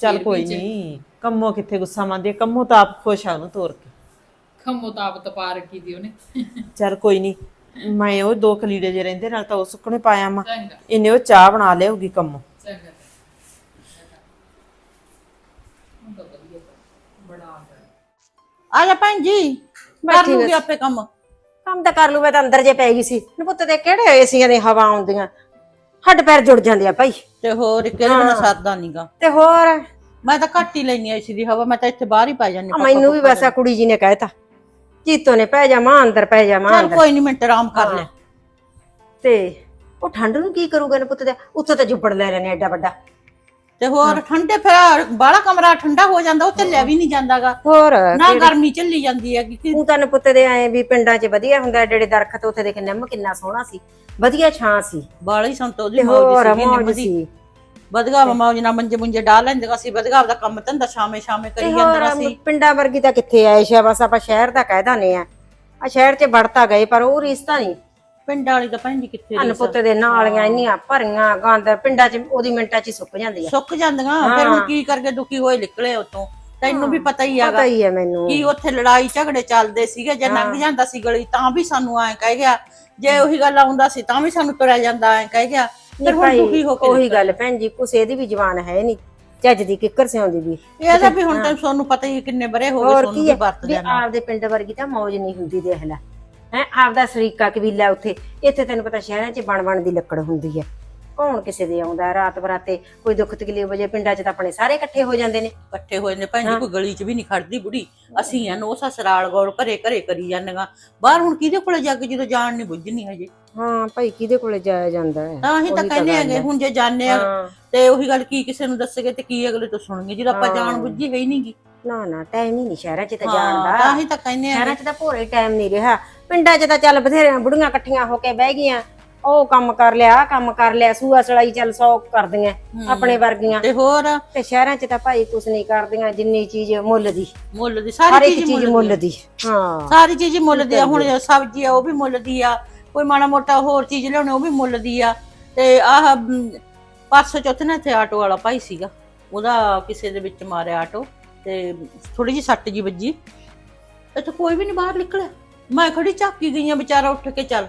ਚੱਲ ਕੋਈ ਨਹੀਂ ਕੰਮੋ ਕਿੱਥੇ ਗੁੱਸਾ ਮੰਨਦੀ ਹੈ ਕੰਮੋ ਤਾਂ ਆਪ ਖੁਸ਼ ਆ ਉਹਨੂੰ ਤੋਰ ਕੇ। ਕੰਮੋਂ ਤਾਂ ਆਪ ਤਪਾ ਰੱਖੀ ਦੀ ਉਹਨੇ। ਚੱਲ ਕੋਈ ਨਹੀਂ ਮੈਂ ਉਹ ਦੋ ਕਲੀੜੇ ਜੇ ਰਹਿੰਦੇ ਨਾਲ ਤਾਂ ਉਹ ਸੁੱਕਣੇ ਪਾਇਆ ਮਾ। ਚੰਗਾ। ਇਹਨੇ ਉਹ ਚਾਹ ਬਣਾ ਲਿਆਉਗੀ ਕੰਮੋ। ਚੰਗਾ ਹੁਣ ਤਾਂ ਵਧੀਆ ਬੜਾ ਆਉਂਦਾ ਆ ਜਾ ਭੈਣ ਜੀ ਕਰ ਲੂਗੀ ਆਪੇ ਕੰਮ। ਕੰਮ ਤਾਂ ਕਰ ਲੂ ਮੈਂ ਤਾਂ ਅੰਦਰ ਜੇ ਪੈ ਗਈ ਸੀ। ਨੀ ਪੁੱਤ ਦੇ ਕਿਹੜੇ ਏਸੀਆਂ ਦੀ ਹਵਾ ਆਉਂਦੀਆਂ? ਹੱਡ ਪੈਰ ਜੁੜ ਜਾਂਦੇ ਆ ਭਾਈ। ਤੇ ਹੋਰ ਕਿਹਦੇ ਬਿਨਾ ਸਰਦਾ ਨਹੀਂਗਾ ਤੇ ਹੋਰ? ਮੈਂ ਤਾਂ ਘੱਟ ਹੀ ਲੈਣੀ ਐ ਦੀ ਹਵਾ ਮੈਂ ਤਾਂ ਇੱਥੇ ਬਾਹਰ ਹੀ ਪੈ ਜਾਂਦੀ ਮੈਨੂੰ ਵੀ ਆ ਕੁੜੀ ਜੀ ਨੇ ਕਹਿਤਾ। ਜੀਤੋ ਨੇ ਪੈ ਜਾ ਮਾਂ ਅੰਦਰ ਪੈ ਜਾ ਮਾਂ ਚੱਲ ਅੰਦਰ। ਕੋਈ ਨਹੀਂ ਮਿੰਟ ਆਰਾਮ ਕਰ ਲੈ। ਤੇ ਉਹ ਠੰਡ ਨੂੰ ਕੀ ਕਰੂਗਾ ਨੇ ਪੁੱਤ ਦੇ ਉੱਥੇ ਤਾਂ ਜੁੱਪੜ ਲੈ ਲੈਣੇ ਐਡਾ ਵੱਡਾ। ਤੇ ਹੋਰ ਠੰਡੇ ਫਿਰ ਬਾਹਲਾ ਕਮਰਾ ਠੰਡਾ ਹੋ ਜਾਂਦਾ ਉਹ ਚੱਲਿਆ ਵੀ ਨਹੀਂ ਜਾਂਦਾਗਾ। ਹੋਰ ਨਾ ਗਰਮੀ ਚੱਲੀ ਜਾਂਦੀ ਹੈ ਕਿ ਤੂੰ ਤਾਂ ਪੁੱਤ ਦੇ ਆਏ ਵੀ ਪਿੰਡਾਂ 'ਚ ਵਧੀਆ ਹੁੰਦਾ ਐਡੇ ਦਰਖਤ ਉੱਥੇ ਦੇਖ ਨਿੰਮ ਕਿੰਨਾ ਸੋਹਣਾ ਸੀ ਵਧੀਆ ਛਾਂ ਸੀ। ਬਾਲਾ ਹੀ ਸੰਤੋ ਦੀ ਤੇ ਮੌਜ ਸੀ ਨਿੰਮ ਦੀ। ਵਧਗਾ ਮੌਜ ਨਾਲ ਮੰਜੇ ਮੁੰਜੇ ਡਾ ਲੈਂਦੇ ਸੀ ਵਧਗਾ ਆਪਦਾ ਕੰਮ ਧੰਦਾ ਸ਼ਾਮੇ ਸ਼ਾਮੇ ਕਰੀ ਜਾਂਦਾ ਸੀ। ਪਿੰਡਾਂ ਵਰਗੀ ਤਾਂ ਕਿੱਥੇ ਆਏ ਸ਼ਾ ਬਸ ਆਪਾਂ ਸ਼ਹਿਰ ਦਾ ਕਹਿ ਦਾਨੇ ਆ ਆ ਸ਼ਹਿਰ 'ਚ ਵੜਤਾ ਗਏ ਪਰ ਉਹ ਰਿਸ਼ਤਾ ਨਹੀਂ। ਪਿੰਡ ਵਾਲੀ ਤਾਂ ਭੈਣ ਜੀ ਕਿੱਥੇ ਰਹੀ ਦੇ ਨਾਲੀਆਂ ਇੰਨੀਆਂ ਭਰੀਆਂ ਗੰਦ ਪਿੰਡਾਂ 'ਚ ਉਹਦੀ ਮਿੰਟਾਂ 'ਚ ਹੀ ਸੁੱਕ ਜਾਂਦੀ ਆ ਸੁੱਕ ਜਾਂਦੀਆਂ ਫਿਰ ਹੁਣ ਕੀ ਕਰਕੇ ਦੁਖੀ ਹੋਏ ਨਿਕਲੇ ਉਤੋਂ ਤੈਨੂੰ ਵੀ ਪਤਾ ਹੀ ਪਤਾ ਹੈਗਾ ਹੀ ਹੈ ਮੈਨੂੰ। ਕੀ ਉੱਥੇ ਲੜਾਈ ਝਗੜੇ ਚੱਲਦੇ ਸੀਗੇ ਜੇ ਲੰਘ ਜਾਂਦਾ ਸੀ ਗਲੀ ਤਾਂ ਵੀ ਸਾਨੂੰ ਐਂ ਕਹਿ ਗਿਆ। ਜੇ ਉਹੀ ਗੱਲ ਆਉਂਦਾ ਸੀ ਤਾਂ ਵੀ ਸਾਨੂੰ ਤੁਰਿਆ ਜਾਂਦਾ ਐਂ ਕਹਿ ਗਿਆ। ਫਿਰ ਨਹੀਂ ਹੁਣ ਭਾਈ ਦੁਖੀ ਹੋ ਕੇ ਉਹੀ ਗੱਲ ਭੈਣ ਜੀ ਕੁਛ ਇਹਦੀ ਵੀ ਜ਼ਬਾਨ ਹੈ ਨਹੀਂ ਚੱਜ ਦੀ ਕਿੱਕਰ ਸਿਆਉਂਦੀ ਵੀ। ਇਹਦਾ ਵੀ ਹੁਣ ਤਾਂ ਤੁਹਾਨੂੰ ਪਤਾ ਹੀ ਕਿੰਨੇ ਬਰੇ ਹੋ ਗਏ ਹੋਰ ਤੁਹਾਨੂੰ ਕੀ ਵੀ ਹੈ? ਵਰਤ ਵੀ ਜਾਣਾ ਆਪਦੇ ਪਿੰਡ ਵਰਗੀ ਤਾਂ ਮੌਜ ਨਹੀਂ ਹੁੰਦੀ ਦੇਖ ਲੈ। ਹੈ ਆਪਦਾ ਸਰੀਕਾ ਕਬੀਲਾ ਉੱਥੇ। ਇੱਥੇ ਤੈਨੂੰ ਪਤਾ ਸ਼ਹਿਰਾਂ 'ਚ ਬਣ ਬਣ ਦੀ ਲੱਕੜ ਹੁੰਦੀ ਹੈ ਕੌਣ ਕਿਸੇ ਦੇ ਆਉਂਦਾ? ਰਾਤ ਬਰਾਤੇ ਕੋਈ ਦੁੱਖ ਤਕਲੀਫ ਵਜੇ ਪਿੰਡਾਂ 'ਚ ਤਾਂ ਆਪਣੇ ਸਾਰੇ ਇਕੱਠੇ ਹੋ ਜਾਂਦੇ ਨੇ। ਇਕੱਠੇ ਹੋਏ ਨੇ ਭੈਣ ਜੀ ਕੋਈ ਗਲੀ 'ਚ ਵੀ ਨਹੀਂ ਖੜਦੀ ਬੁੜੀ। ਅਸੀਂ ਆ ਨੋ ਸਸਰਾਲ ਗੌਰ ਘਰੇ ਘਰੇ ਕਰੀ ਜਾਂਦੀਆਂ। ਬਾਹਰ ਹੁਣ ਕਿਹਦੇ ਕੋਲੇ ਜਾ ਕੇ ਜਦੋਂ ਜਾਣ ਨਹੀਂ ਬੁੱਝਣੀ ਹਜੇ? ਹਾਂ ਭਾਈ ਕਿਹਦੇ ਕੋਲੇ ਜਾਇਆ ਜਾਂਦਾ ਹੈ? ਤਾਂ ਅਸੀਂ ਤਾਂ ਕਹਿੰਦੇ ਹੈ। ਹੁਣ ਜੇ ਜਾਣੇ ਆ ਹਾਂ। ਤੇ ਉਹੀ ਗੱਲ ਕੀ ਕਿਸੇ ਨੂੰ ਦੱਸਗੇ ਤੇ ਕੀ ਅਗਲੇ ਤੋਂ ਸੁਣਨਗੇ? ਜਦੋਂ ਆਪਾਂ ਜਾਣ ਬੁੱਝੀ ਹੈ ਹੀ ਨਹੀਂਗੀ ਨਾ ਨਾ ਟਾਈਮ ਹੀ ਨਹੀਂ ਸ਼ਹਿਰਾਂ 'ਚ ਤਾਂ ਜਾਣ ਹਾਂ ਦਾ। ਤਾਂ ਅਸੀਂ ਤਾਂ ਕਹਿੰਦੇ ਆ ਸ਼ਹਿਰਾਂ 'ਚ ਤਾਂ ਭੋਰੇ ਟਾਈਮ ਨਹੀਂ ਰਿਹਾ। ਪਿੰਡਾਂ 'ਚ ਤਾਂ ਚੱਲ ਬਥੇਰੀਆਂ ਬੁੜੀਆਂ ਇਕੱਠੀਆਂ ਹੋ ਕੇ ਬਹਿ ਗਈਆਂ। ਉਹ ਕੰਮ ਕਰ ਲਿਆ ਆਹ ਕੰਮ ਕਰ ਲਿਆ ਸੂਆ ਸਲਾਈ ਚੱਲ ਸੌ ਕਰਦੀਆਂ ਆਪਣੇ ਵਰਗੀਆਂ। ਤੇ ਹੋਰ? ਤੇ ਸ਼ਹਿਰਾਂ 'ਚ ਤਾਂ ਭਾਈ ਕੁਛ ਨਹੀਂ ਕਰਦੀਆਂ ਜਿੰਨੀ ਚੀਜ਼ ਮੁੱਲ ਦੀ। ਮੁੱਲ ਦੀ ਹਰ ਸਾਰੀ ਇੱਕ ਚੀਜ਼ ਮੁੱਲ ਦੀ। ਹਾਂ। ਸਾਰੀ ਚੀਜ਼ ਮੁੱਲ ਦੀ ਆ ਹੁਣ ਸਬਜ਼ੀ ਆ ਉਹ ਵੀ ਮੁੱਲ ਦੀ ਆ। ਕੋਈ ਮਾੜਾ ਮੋਟਾ ਹੋਰ ਚੀਜ਼ ਲਿਆਉਣੀ ਉਹ ਵੀ ਮੁੱਲ ਦੀ ਆ। ਤੇ ਆਹ ਮ, ਪਰਸੋਂ ਚੌਥੇ ਨਾ ਇੱਥੇ ਆਟੋ ਵਾਲਾ ਭਾਈ ਸੀਗਾ। ਉਹਦਾ ਕਿਸੇ ਦੇ ਵਿੱਚ ਮਾਰਿਆ ਆਟੋ ਤੇ ਥੋੜੀ ਜਿਹੀ ਸੱਟ ਜੀ ਵੱਜੀ। ਇੱਥੇ ਕੋਈ ਵੀ ਨਹੀਂ ਬਾਹਰ ਨਿਕਲਿਆ। ਮੈਂ ਖੜੀ ਝਾਕੀ ਗਈਆਂ ਵਿਚਾਰਾ ਉੱਠ ਕੇ ਚੱਲ।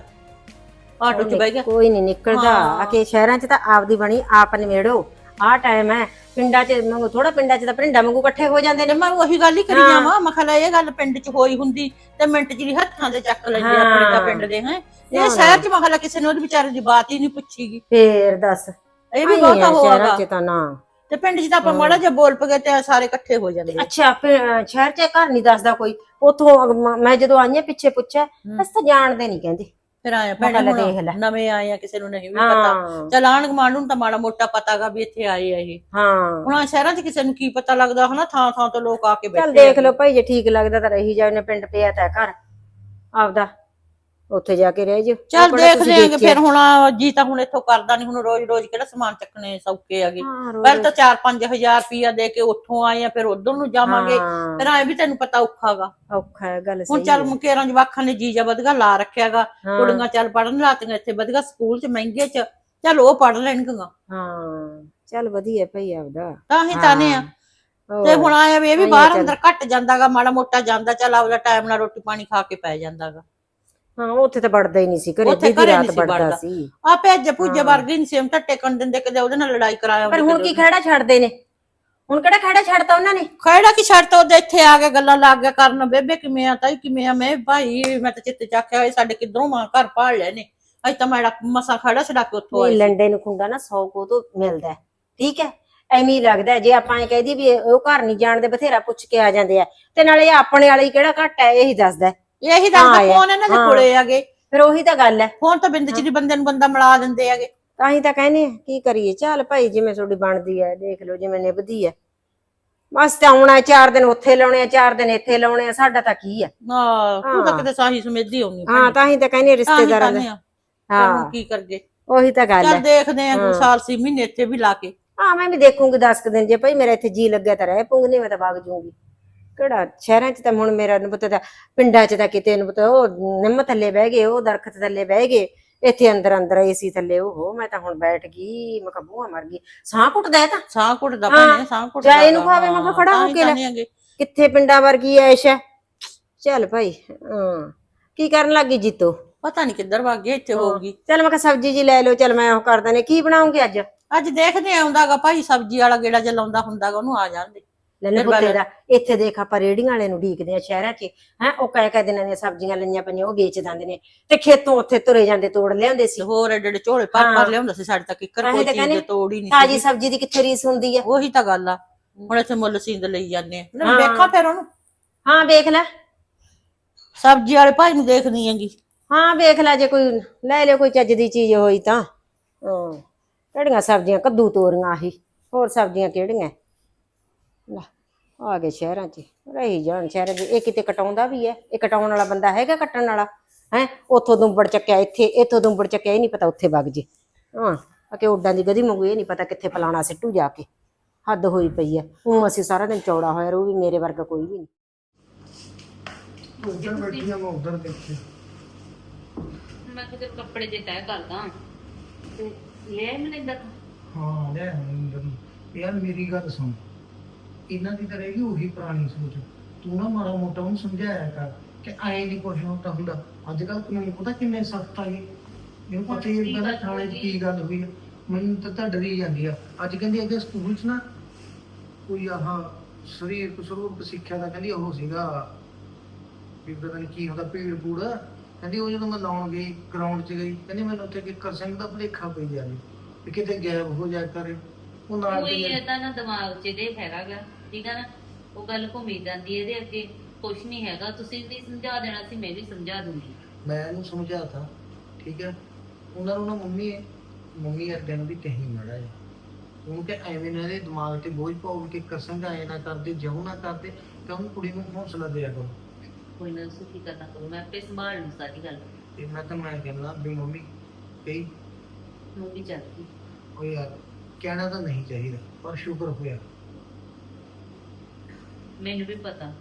ਆਟੋ 'ਚ ਬਹਿ ਗਿਆ। ਕੋਈ ਨਹੀਂ ਨਿਕਲਦਾ। ਹਾਂ। ਆ ਕਿ ਸ਼ਹਿਰਾਂ 'ਚ ਤਾਂ ਆਪਦੀ ਬਣੀ ਆਪ ਨਿਮੇੜੋ। ਆਹ ਟਾਈਮ ਹੈ। ਪਿੰਡਾਂ 'ਚ ਮੰਗੋ ਥੋੜਾ ਪਿੰਡਾਂ 'ਚ ਤਾਂ ਪਿੰਡਾਂ ਵਾਂਗੂ ਇਕੱਠੇ ਹੋ ਜਾਂਦੇ ਨੇ। ਮੈਂ ਉਹੀ ਗੱਲ ਹੀ ਕਰੀ ਹਾਂ। ਜਾਵਾਂ। ਮੈਂ ਖਲਾ ਇਹ ਗੱਲ ਪਿੰਡ 'ਚ ਹੋਈ ਹੁੰਦੀ ਤੇ ਮਿੰਟ 'ਚ ਹੀ ਹੱਥਾਂ ਤੇ ਚੱਕ ਲੈਂਦੇ ਆਪਣੇ ਤਾਂ ਹਾਂ। ਪਿੰਡ ਦੇ ਹੈ। ਇਹ ਸ਼ਹਿਰ 'ਚ ਮਖਲਾ ਕਿਸੇ ਨੇ ਉਹਦੇ ਵਿਚਾਰੇ ਦੀ ਬਾਤ ਹੀ ਨਹੀਂ ਪੁੱਛੀਗੀ। ਫੇਰ ਦੱਸ। ਇਹ ਵੀ ਆਈਂ ਬਹੁਤਾ ਆ ਸ਼ਹਿਰਾਂ ਹੋਗਾ। 'ਚ ਤਾਂ ਨਾ। ਤੇ ਪਿੰਡ 'ਚ ਤਾਂ ਆਪਾਂ ਮਾੜਾ ਜਿਹਾ ਬੋਲ ਪਗੇ ਤੇ ਸਾਰੇ ਇਕੱਠੇ ਹੋ ਜਾਂਦੇ। ਆ। ਅੱਛਾ ਅਹ ਸ਼ਹਿਰ 'ਚ ਘਰ ਨਹੀਂ ਦੱਸਦਾ ਕੋਈ? ਉਥੋਂ ਮੈਂ ਜਦੋਂ ਆਈਆਂ ਪਿੱਛੇ ਪੁੱਛਿਆ ਅਸੀਂ ਤਾਂ ਜਾਣਦੇ ਨਹੀਂ ਕਹਿੰਦੇ। ਫਿਰ ਆਇਆ ਭੈਣੇ ਲੈ ਦੇਖ ਲੈ। ਹੁਣ ਨਵੇਂ ਆਏ ਆ ਕਿਸੇ ਨੂੰ ਨਹੀਂ ਵੀ ਪਤਾ। ਹਾਂ। ਚਲ ਆਣ ਗਮਾਂਡ ਨੂੰ ਤਾਂ ਮਾੜਾ ਮੋਟਾ ਪਤਾਗਾ ਵੀ ਇੱਥੇ ਆਏ ਆ ਇਹ। ਹਾਂ। ਹੁਣ ਆਹ ਸ਼ਹਿਰਾਂ 'ਚ ਕਿਸੇ ਨੂੰ ਕੀ ਪਤਾ ਲੱਗਦਾ ਹਨਾ ਥਾਂ ਥਾਂ ਤੋਂ ਲੋਕ ਆ ਕੇ ਬੈਠੇ ਦੇਖ ਲਓ ਭਾਈ ਜੇ ਠੀਕ ਲੱਗਦਾ ਤਾਂ ਰਹੀ ਜਾਓ ਨੇ ਪਿੰਡ ਪਿਆ ਤਾਂ ਘਰ। ਆਪਦਾ। ਉੱਥੇ ਜਾ ਕੇ ਰਹਿ ਜਿਓ। ਚੱਲ ਕਿਹੜਾ ਦੇਖ ਤੁਸੀਂ ਲਿਆਂਗੇ। ਫਿਰ ਹੁਣ ਜੀ ਤਾਂ ਹੁਣ ਇੱਥੋਂ ਕਰਦਾ ਨਹੀਂ ਹੁਣ ਰੋਜ਼ ਰੋਜ਼ ਕਿਹੜਾ ਸਮਾਨ ਚੱਕਣੇ ਸੌਕੇ ਆਗੇ ਹਾਂ, ਰੋਜ਼- ਪਹਿਲਾਂ ਤਾਂ 4-5000 ਰੁਪਇਆ ਦੇ ਕੇ ਉੱਥੋਂ ਆਏ ਆ ਫਿਰ ਉਧਰ ਨੂੰ ਜਾਵਾਂਗੇ। ਹਾਂ, ਫਿਰ ਐ ਵੀ ਤੈਨੂੰ ਪਤਾ ਔਖਾਗਾ ਔਖਾ ਹੈ ਗੱਲ ਹੁਣ ਸਹੀ ਚੱਲ। ਮੁਕੇਰਾਂ ਜਵਾਖਾਂ ਨੇ ਜੀਜਾ ਵਧਗਾ ਲਾ ਰੱਖਿਆਗਾ ਹਾਂ, ਕੁੜੀਆਂ ਚੱਲ ਪੜਨ ਲਾਤੀਆਂ ਇੱਥੇ ਵਧਗਾ ਸਕੂਲ 'ਚ ਮਹਿੰਗੇ 'ਚ। ਚੱਲ ਉਹ ਪੜ ਲੈਣਗੀਆਂ। ਹਾਂ ਚੱਲ ਵਧੀਆ ਭਈ ਆਪਦਾ। ਤਾਂ ਹੀ ਤਾਨੇ ਆ। ਹੋਰ। ਤੇ ਹੁਣ ਆਇਆ ਵੀ ਇਹ ਵੀ ਬਾਹਰ। ਅੰਦਰ ਘੱਟ ਜਾਂਦਾਗਾ ਮਾੜਾ ਮੋਟਾ ਜਾਂਦਾ ਚੱਲ ਆਪਦਾ ਟਾਈਮ ਨਾਲ ਰੋਟੀ ਪਾਣੀ ਖਾ ਕੇ ਪੈ ਜਾਂਦਾਗਾ ਹਾਂ ਉੱਥੇ ਤਾਂ ਵੜਦਾ ਹੀ ਨਹੀਂ ਸੀ ਘਰੇ ਉੱਥੇ ਘਰੇ ਰਾਤ ਨਹੀਂ ਸੀ ਵੜਦਾ ਵੜਦਾ। ਸੀ। ਆ ਭੇਜੇ ਭੁੱਜੇ। ਵਰਗੇ ਨਹੀਂ ਸੇਮ ਟੱਟੇ ਕੰਨ ਦਿੰਦੇ ਕਦੇ ਉਹਦੇ ਨਾਲ ਲੜਾਈ ਕਰਾਇਆ ਪਰ ਹੁਣ ਕੀ ਖੜਾ ਛੱਡਦੇ ਨੇ? ਹੁਣ ਕਿਹੜਾ ਖੜਾ ਛੱਡਤਾ ਉਹਨਾਂ ਨੇ? ਖੜਾ ਕੀ ਛੱਡਤਾ ਉਹਦੇ? ਇੱਥੇ ਆ ਕੇ ਗੱਲਾਂ ਲੱਗ ਗਿਆ ਕਰਨ ਬੇਬੇ ਕਿਵੇਂ ਆ ਤਾਈ ਕਿਵੇਂ ਆ? ਮੈਂ ਭਾਈ ਮੈਂ ਤਾਂ ਚਿੱਤ ਚਾਖਿਆ ਹੋਏ ਸਾਡੇ ਕਿਧਰੋਂ ਮਾਂ ਘਰ ਭਾਲ ਲੈ ਨੇ ਅੱਜ ਤਾਂ ਮੈਂ ਮਸਾ ਖੜਾ ਛਡਾ ਕੇ ਉੱਥੋਂ ਆਈ। ਲੰਡੇ ਨੂੰ ਖੁੰਡਾ ਨਾ 100 ਕੋ ਤੋਂ ਮਿਲਦਾ ਹੈ ਠੀਕ ਹੈ? ਐਵੇਂ ਹੀ ਲੱਗਦਾ ਹੈ, ਜੇ ਆਪਾਂ ਇਹ ਕਹਦੀ ਵੀ ਇਹ- ਉਹ ਘਰ ਨਹੀਂ ਜਾਣਦੇ ਬਥੇਰਾ ਪੁੱਛ ਕੇ ਆ ਜਾਂਦੇ ਆ। ਤੇ ਨਾਲੇ ਆਪਣੇ ਵਾਲੇ ਹੀ ਕਿਹੜਾ ਘੱਟ ਹੈ ਇਹੀ ਦੱਸਦਾ ਹੈ। ਇਹੀ ਹਾਂ ਦੱਸਦਾ ਯਾਰ, ਫੋਨ ਇਹਨਾਂ ਦੇ ਹਾਂ। ਕੋਲੇ ਆਗੇ ਫਿਰ ਉਹੀ ਤਾਂ ਗੱਲ ਹੈ। ਫੋਨ ਤਾਂ ਬਿੰਦ ਚ ਦੀ ਬੰਦੇ ਨੂੰ ਬੰਦਾ ਮਿਲਾ ਦਿੰਦੇ ਆਗੇ ਤਾਂ ਹੀ ਤਾਂ ਕਹਿੰਦੇ ਕੀ ਕਰੀਏ? ਚੱਲ ਭਾਈ ਜਿਵੇਂ ਤੁਹਾਡੀ ਬਣਦੀ ਹੈ ਦੇਖ ਲਓ ਜਿਵੇਂ ਨਿਭਦੀ ਹੈ। ਬਸ ਤਾਂ ਆਉਣਾ ਚਾਰ ਦਿਨ ਉੱਥੇ ਲਾਉਣੇ ਆ ਚਾਰ ਦਿਨ ਇੱਥੇ ਲਾਉਣੇ ਆ ਸਾਡਾ ਤਾਂ ਕੀ ਹੈ? ਹਾਂ ਤੂੰ ਤਾਂ ਹਾਂ। ਕਿਤੇ ਸਾਹੀ ਸਮੇਦੀ ਹੋਣੀ ਹਾਂ ਤਾਂ ਹੀ ਤਾਂ ਕਹਿੰਦੇ ਆ ਰਿਸ਼ਤੇਦਾਰਾਂ ਦਾ। ਹਾਂ। ਹਾਂ ਕੀ ਕਰਗੇ ਉਹੀ ਤਾਂ ਗੱਲ ਚੱਲ ਹੈ। ਦੇਖਦੇ ਆ ਹਾਂ। ਸਾਲ ਸੀ ਮਹੀਨੇ ਇੱਥੇ ਵੀ ਲਾ ਕੇ। ਹਾਂ ਮੈਂ ਵੀ ਦੇਖੂੰਗੀ 10 ਕੁ ਦਿਨ ਜੇ ਭਾਈ ਮੇਰਾ ਇੱਥੇ ਜੀ ਲੱਗਿਆ ਤਾਂ ਰਹਿ ਪੂੰਗੀ ਨਹੀਂ ਮੈਂ ਤਾਂ ਵਗ ਜੂੰਗੀ। ਕਿਹੜਾ? ਸ਼ਹਿਰਾਂ 'ਚ ਤਾਂ ਹੁਣ ਮੇਰਾ ਨੂੰ ਪਤਾ ਤਾਂ ਪਿੰਡਾਂ 'ਚ ਤਾਂ ਕਿਤੇ ਨੂੰ ਪਤਾ ਉਹ ਨਿੰਮ ਥੱਲੇ ਬਹਿ ਗਏ ਉਹ ਦਰਖਤ ਥੱਲੇ ਬਹਿ ਗਏ ਇੱਥੇ ਅੰਦਰ ਅੰਦਰ ਏਸੀ ਥੱਲੇ ਉਹ ਮੈਂ ਤਾਂ ਹੁਣ ਬੈਠ ਗਈ ਮੈਂ ਕਬੂਆ ਮਰ ਗਈ। ਸਾਹ ਘੁੱਟਦਾ ਹੈ ਤਾਂ? ਸਾਹ ਘੁੱਟਦਾ। ਭੈਣੇ ਸਾਹ ਘੁੱਟਦਾ ਚਾਹੇ ਇਹਨੂੰ ਖਾਵੇ, ਮੈਂ ਕਿਹਾ ਖੜਾ ਹੋ ਕੇ ਲੈ। ਕਿੱਥੇ ਪਿੰਡਾਂ ਵਰਗੀ ਐਸ਼ ਹੈ? ਚੱਲ ਭਾਈ ਹਾਂ। ਕੀ ਕਰਨ ਲੱਗੀ ਜੀਤੋ? ਪਤਾ ਨਹੀਂ ਕਿੱਧਰ ਵਗ ਗਿਆ ਇੱਥੇ ਹੋਊਗੀ। ਚੱਲ ਮੈਂ ਕਿਹਾ ਸਬਜ਼ੀ ਜੀ ਲੈ ਲਓ ਚੱਲ ਮੈਂ ਉਹ ਕਰ ਦਨੇ ਕੀ ਬਣਾਉਂਗੇ ਅੱਜ? ਅੱਜ ਦੇਖਦੇ ਆਉਂਦਾਗਾ ਭਾਈ ਸਬਜ਼ੀ ਵਾਲਾ ਗੇੜਾ ਜੇ ਲਾਉਂਦਾ ਹੁੰਦਾਗਾ ਉਹਨੂੰ ਆ ਜਾਂਦੇ ਲੈ ਲੈ ਫਿਰ ਪੁੱਤੇ ਦਾ ਇੱਥੇ ਦੇਖ ਆਪਾਂ ਰੇੜੀਆਂ ਵਾਲੇ ਨੂੰ ਢੀਕਦੇ ਆ ਸ਼ਹਿਰਾਂ 'ਚ। ਹੈ ਉਹ ਕਹਿ ਕਹਿ ਦਿਨਾਂ ਦੀਆਂ ਸਬਜ਼ੀਆਂ ਲਈਆਂ ਪਈਆਂ ਉਹ ਵੇਚ ਦਿੰਦੇ ਨੇ। ਤੇ ਖੇਤੋਂ ਉੱਥੇ ਤੁਰੇ ਜਾਂਦੇ ਤੋੜ ਲਿਆਉਂਦੇ ਸੀ। ਹੋਰ ਏਡੇ ਏਡੇ ਝੋਲੇ ਭਰ। ਭਰ ਲਿਆਉਂਦਾ ਸੀ ਸਾਡੇ ਤੱਕ ਇੱਕਰ ਕੋਈ ਚੀਜ਼ ਦੇ ਤੋੜ ਹੀ ਨਹੀਂ ਤਾਜੀ ਸਬਜ਼ੀ ਦੀ ਕਿੱਥੇ ਰੀਸ ਹੁੰਦੀ ਹੈ ਉਹੀ ਤਾਂ ਗੱਲ ਆ। ਹੁਣ ਇੱਥੇ ਮੁੱਲ ਸੀਂਦ ਲਈ ਜਾਂਦੇ ਆ। ਹਾਂ। ਵੇਖਾਂ ਫਿਰ ਉਹਨੂੰ। ਹਾਂ ਵੇਖ ਲੈ। ਸਬਜ਼ੀ ਵਾਲੇ ਭਾਈ ਨੂੰ ਦੇਖਦੀ ਆਂਗੀ ਹਾਂ ਵੇਖ ਲੈ ਜੇ ਕੋਈ ਲੈ ਲਿਓ ਕੋਈ ਚੱਜ ਦੀ ਚੀਜ਼ ਹੋਈ ਤਾਂ। ਹਾਂ। ਕਿਹੜੀਆਂ ਸਬਜ਼ੀਆਂ? ਕੱਦੂ ਤੋਰੀਆਂ ਆਹੀ। ਹੋਰ ਸਬਜ਼ੀਆਂ ਕਿਹੜੀਆਂ? ਲੈ ਆ ਗਏ ਸ਼ਹਿਰਾਂ 'ਚ ਰਹੀ ਜਾਣ ਸ਼ਹਿਰਾਂ 'ਚ ਇਹ ਕਿਤੇ ਕਟਾਉਂਦਾ ਵੀ ਹੈ? ਇਹ ਕਟਾਉਣ ਵਾਲਾ ਬੰਦਾ ਹੈਗਾ ਕੱਟਣ ਵਾਲਾ? ਹੈ? ਉੱਥੋਂ ਦੁੰਬੜ ਚੱਕਿਆ ਇੱਥੇ ਇੱਥੋਂ ਦੁੰਬੜ ਚੱਕਿਆ ਇਹ ਨਹੀਂ ਪਤਾ ਉੱਥੇ ਵਗ ਜੇ। ਹਾਂ ਅਕੇ ਉੱਡਾਂ ਦੀ ਗਦੀ ਮੰਗੂ ਇਹ ਨਹੀਂ ਪਤਾ ਕਿੱਥੇ ਫਲਾਣਾ ਸਿੱਟੂ ਜਾ ਕੇ। ਹੱਦ ਹੋਈ ਪਈ ਹੈ। ਉਹ ਅਸੀਂ ਸਾਰਾ ਦਿਨ ਚੌੜਾ ਹੋਇਆ ਰਹੂ ਵੀ ਮੇਰੇ ਵਰਗਾ ਕੋਈ ਵੀ ਨਹੀਂ ਉਧਰ ਬੈਠੀ ਆ ਮੈਂ ਉਧਰ ਦੇਖੀ। ਮੈਂ ਕਿਤੇ ਕੱਪੜੇ ਜੇ ਤੈਅ ਕਰਦਾ। ਤੇ ਲੈ ਮਨਿੰਦਰ ਹਾਂ ਲੈ ਅੰਦਰ ਨੂੰ। ਯਾਰ ਮੇਰੀ ਗੱਲ ਸੁਣ। ਇਹਨਾਂ ਦੀ ਤਾਂ ਰਹੇਗੀ ਉਹੀ ਪੁਰਾਣੀ ਸੋਚ। ਤੂੰ ਨਾ ਮਾੜਾ ਮੋਟਾ ਉਹਨੂੰ ਸਮਝਾਇਆ ਕਰ ਕਿ ਐਂ ਨਹੀਂ ਕੁਛ ਹੁੰਦਾ ਹੁੰਦਾ ਅੱਜ ਕੱਲ ਕਾਨੂੰਨ ਪਤਾ ਕਿੰਨੇ ਸਖਤ ਆ ਗਏ ਇਹਨੂੰ ਪਤਾ ਹੀ ਇਦਾਂ ਦਾ ਥਾਣੇ 'ਚ ਕੀ ਗੱਲ ਹੋਈ ਆ। ਮੈਨੂੰ ਤਾਂ ਤਾਂ ਡਰੀ ਜਾਂਦੀ ਆ। ਅੱਜ ਕਹਿੰਦੀ ਅੱਗੇ ਸਕੂਲ 'ਚ ਨਾ ਕੋਈ ਆਹ ਸਰੀਰ ਸਰੂਪ ਸਿੱਖਿਆ ਦਾ ਕਹਿੰਦੀ ਉਹ ਸੀਗਾ। ਵੀ ਪਤਾ ਨਹੀਂ ਕੀ ਹੁੰਦਾ ਭੀੜ ਭੂੜ। ਕਹਿੰਦੀ ਉਹ ਜਦੋਂ ਮੈਂ ਲਾਉਣ ਗਈ ਗਰਾਊਂਡ 'ਚ ਗਈ ਕਹਿੰਦੀ ਮੈਨੂੰ ਉੱਥੇ ਕਿੱਕਰ ਸਿੰਘ ਦਾ ਭੁਲੇਖਾ ਪਈ ਜਾਵੇ। ਵੀ ਕਿਤੇ ਗਾਇਬ ਹੋ ਜਾ ਕਰੇ। ਉਹ ਨਾਲ ਕੋਈ ਦੀ ਏਦਾਂ ਨਾ ਦਿਮਾਗ 'ਚ ਇਹਦੇ ਹੈਗਾਗਾ ਠੀਕ ਆ ਨਾ? ਉਹ ਗੱਲ ਘੁੰਮੀ ਜਾਂਦੀ ਹੈ ਇਹਦੇ ਅੱਗੇ ਕੁਛ ਨਹੀਂ ਹੈਗਾ। ਤੁਸੀਂ ਵੀ ਸਮਝਾ ਦੇਣਾ ਸੀ ਮੈਂ ਵੀ ਸਮਝਾ ਦੂੰਗੀ। ਮੈਂ ਇਹਨੂੰ ਸਮਝਾਤਾ ਠੀਕ ਹੈ ਉਹਨਾਂ ਨੂੰ ਨਾ ਮੰਮੀ ਮੰਮੀ ਅਰਗਨ ਵੀ ਕਹੀ ਮੜਾ ਹੈ ਉਹਨੂੰ ਕਿ ਐਵੇਂ ਨਾ ਇਹਦੇ ਦਿਮਾਗ ਤੇ ਬੋਝ ਪਾਉ ਕਿ ਕਸੰਗ ਆਏ ਨਾ ਕਰਦੇ ਜਹੂ ਨਾ ਕਰਦੇ ਤਾਂ ਉਹਨੂੰ ਕੁੜੀ ਨੂੰ ਹੌਸਲਾ ਦਿਆ ਕਰੋ। ਕੋਈ ਨਾ ਤੁਸੀਂ ਫਿਕਰ ਨਾ ਕਰੋ? ਮੈਂ ਆਪੇ ਸੰਭਾਲ ਲੂ ਸਾਰੀ ਗੱਲ। ਤੇ ਮੈਂ ਤਾਂ ਮੈਂ ਕਹਿੰਦਾ ਵੀ ਮੰਮੀ ਕਹੀ? ਨੂੰ ਵੀ ਚੱਲਦੀ ਉਹ ਯਾਰ ਕਹਿਣਾ ਤਾਂ ਨਹੀਂ ਚਾਹੀਦਾ ਪਰ ਸ਼ੁਕਰ ਹੋਇਆ। ਮੈਨੂੰ ਵੀ ਪਤਾ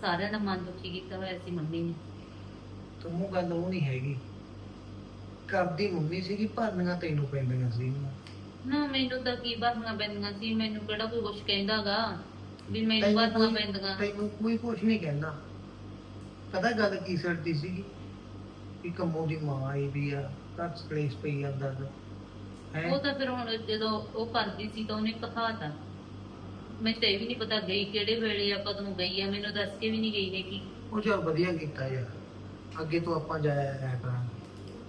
ਸਾਰਿਆਂ ਦਾ ਮਨ ਦੁਖੀ ਕੀਤਾ ਹੋਇਆ ਸੀ ਮੰਮੀ ਨੇ। ਤੂੰ ਗੱਲ ਉਹ ਨਹੀਂ ਹੈਗੀ। ਕਰਦੀ ਮੰਮੀ ਸੀਗੀ ਭਰਨੀਆਂ ਤੈਨੂੰ ਪੈਂਦੀਆਂ ਸੀ। ਨਾ ਮੈਨੂੰ ਤਾਂ ਕੀ ਭਰਨਾ ਪੈਂਦੀਆਂ ਸੀ ਮੈਨੂੰ ਕਿਹੜਾ ਕੋਈ ਕੁਛ ਕਹਿੰਦਾਗਾ ਵੀ ਮੈਨੂੰ ਤੈਨੂੰ ਭਰਨਾ ਕੋਈ- ਪੈਂਦੀਆਂ। ਤੈਨੂੰ ਕੋਈ ਕੁਝ ਨਹੀਂ ਕਹਿੰਦਾ। ਪਤਾ ਗੱਲ ਕੀ ਸੜਦੀ ਸੀਗੀ? ਕਿ ਕੰਮੋਂ ਦੀ ਮਾਂ ਆਈ ਵੀ ਆ ਘਰ ਕਲੇਸ਼ ਪਈ ਜਾਂਦਾ ਹੈ। ਉਹ ਤਾਂ ਫਿਰ ਹੁਣ ਜਦੋਂ ਉਹ ਕਰਦੀ ਸੀ ਤਾਂ ਉਹਨੇ ਕਹਾਤਾ। ਮੈਂ ਤੇ ਇਹ ਵੀ ਨਹੀਂ ਪਤਾ ਗਈ ਕਿਹੜੇ ਵੇਲੇ ਆ ਕਦੋਂ ਗਈ ਆ ਮੈਨੂੰ ਦੱਸ ਕੇ ਵੀ ਨਹੀਂ ਗਈ ਹੈਗੀ। ਉਹ ਚਲ ਵਧੀਆ ਕੀਤਾ ਯਾਰ। ਅੱਗੇ ਤੋਂ ਆਪਾਂ ਜਾਇਆ ਆਇਆ ਕਰਾਂਗੇ।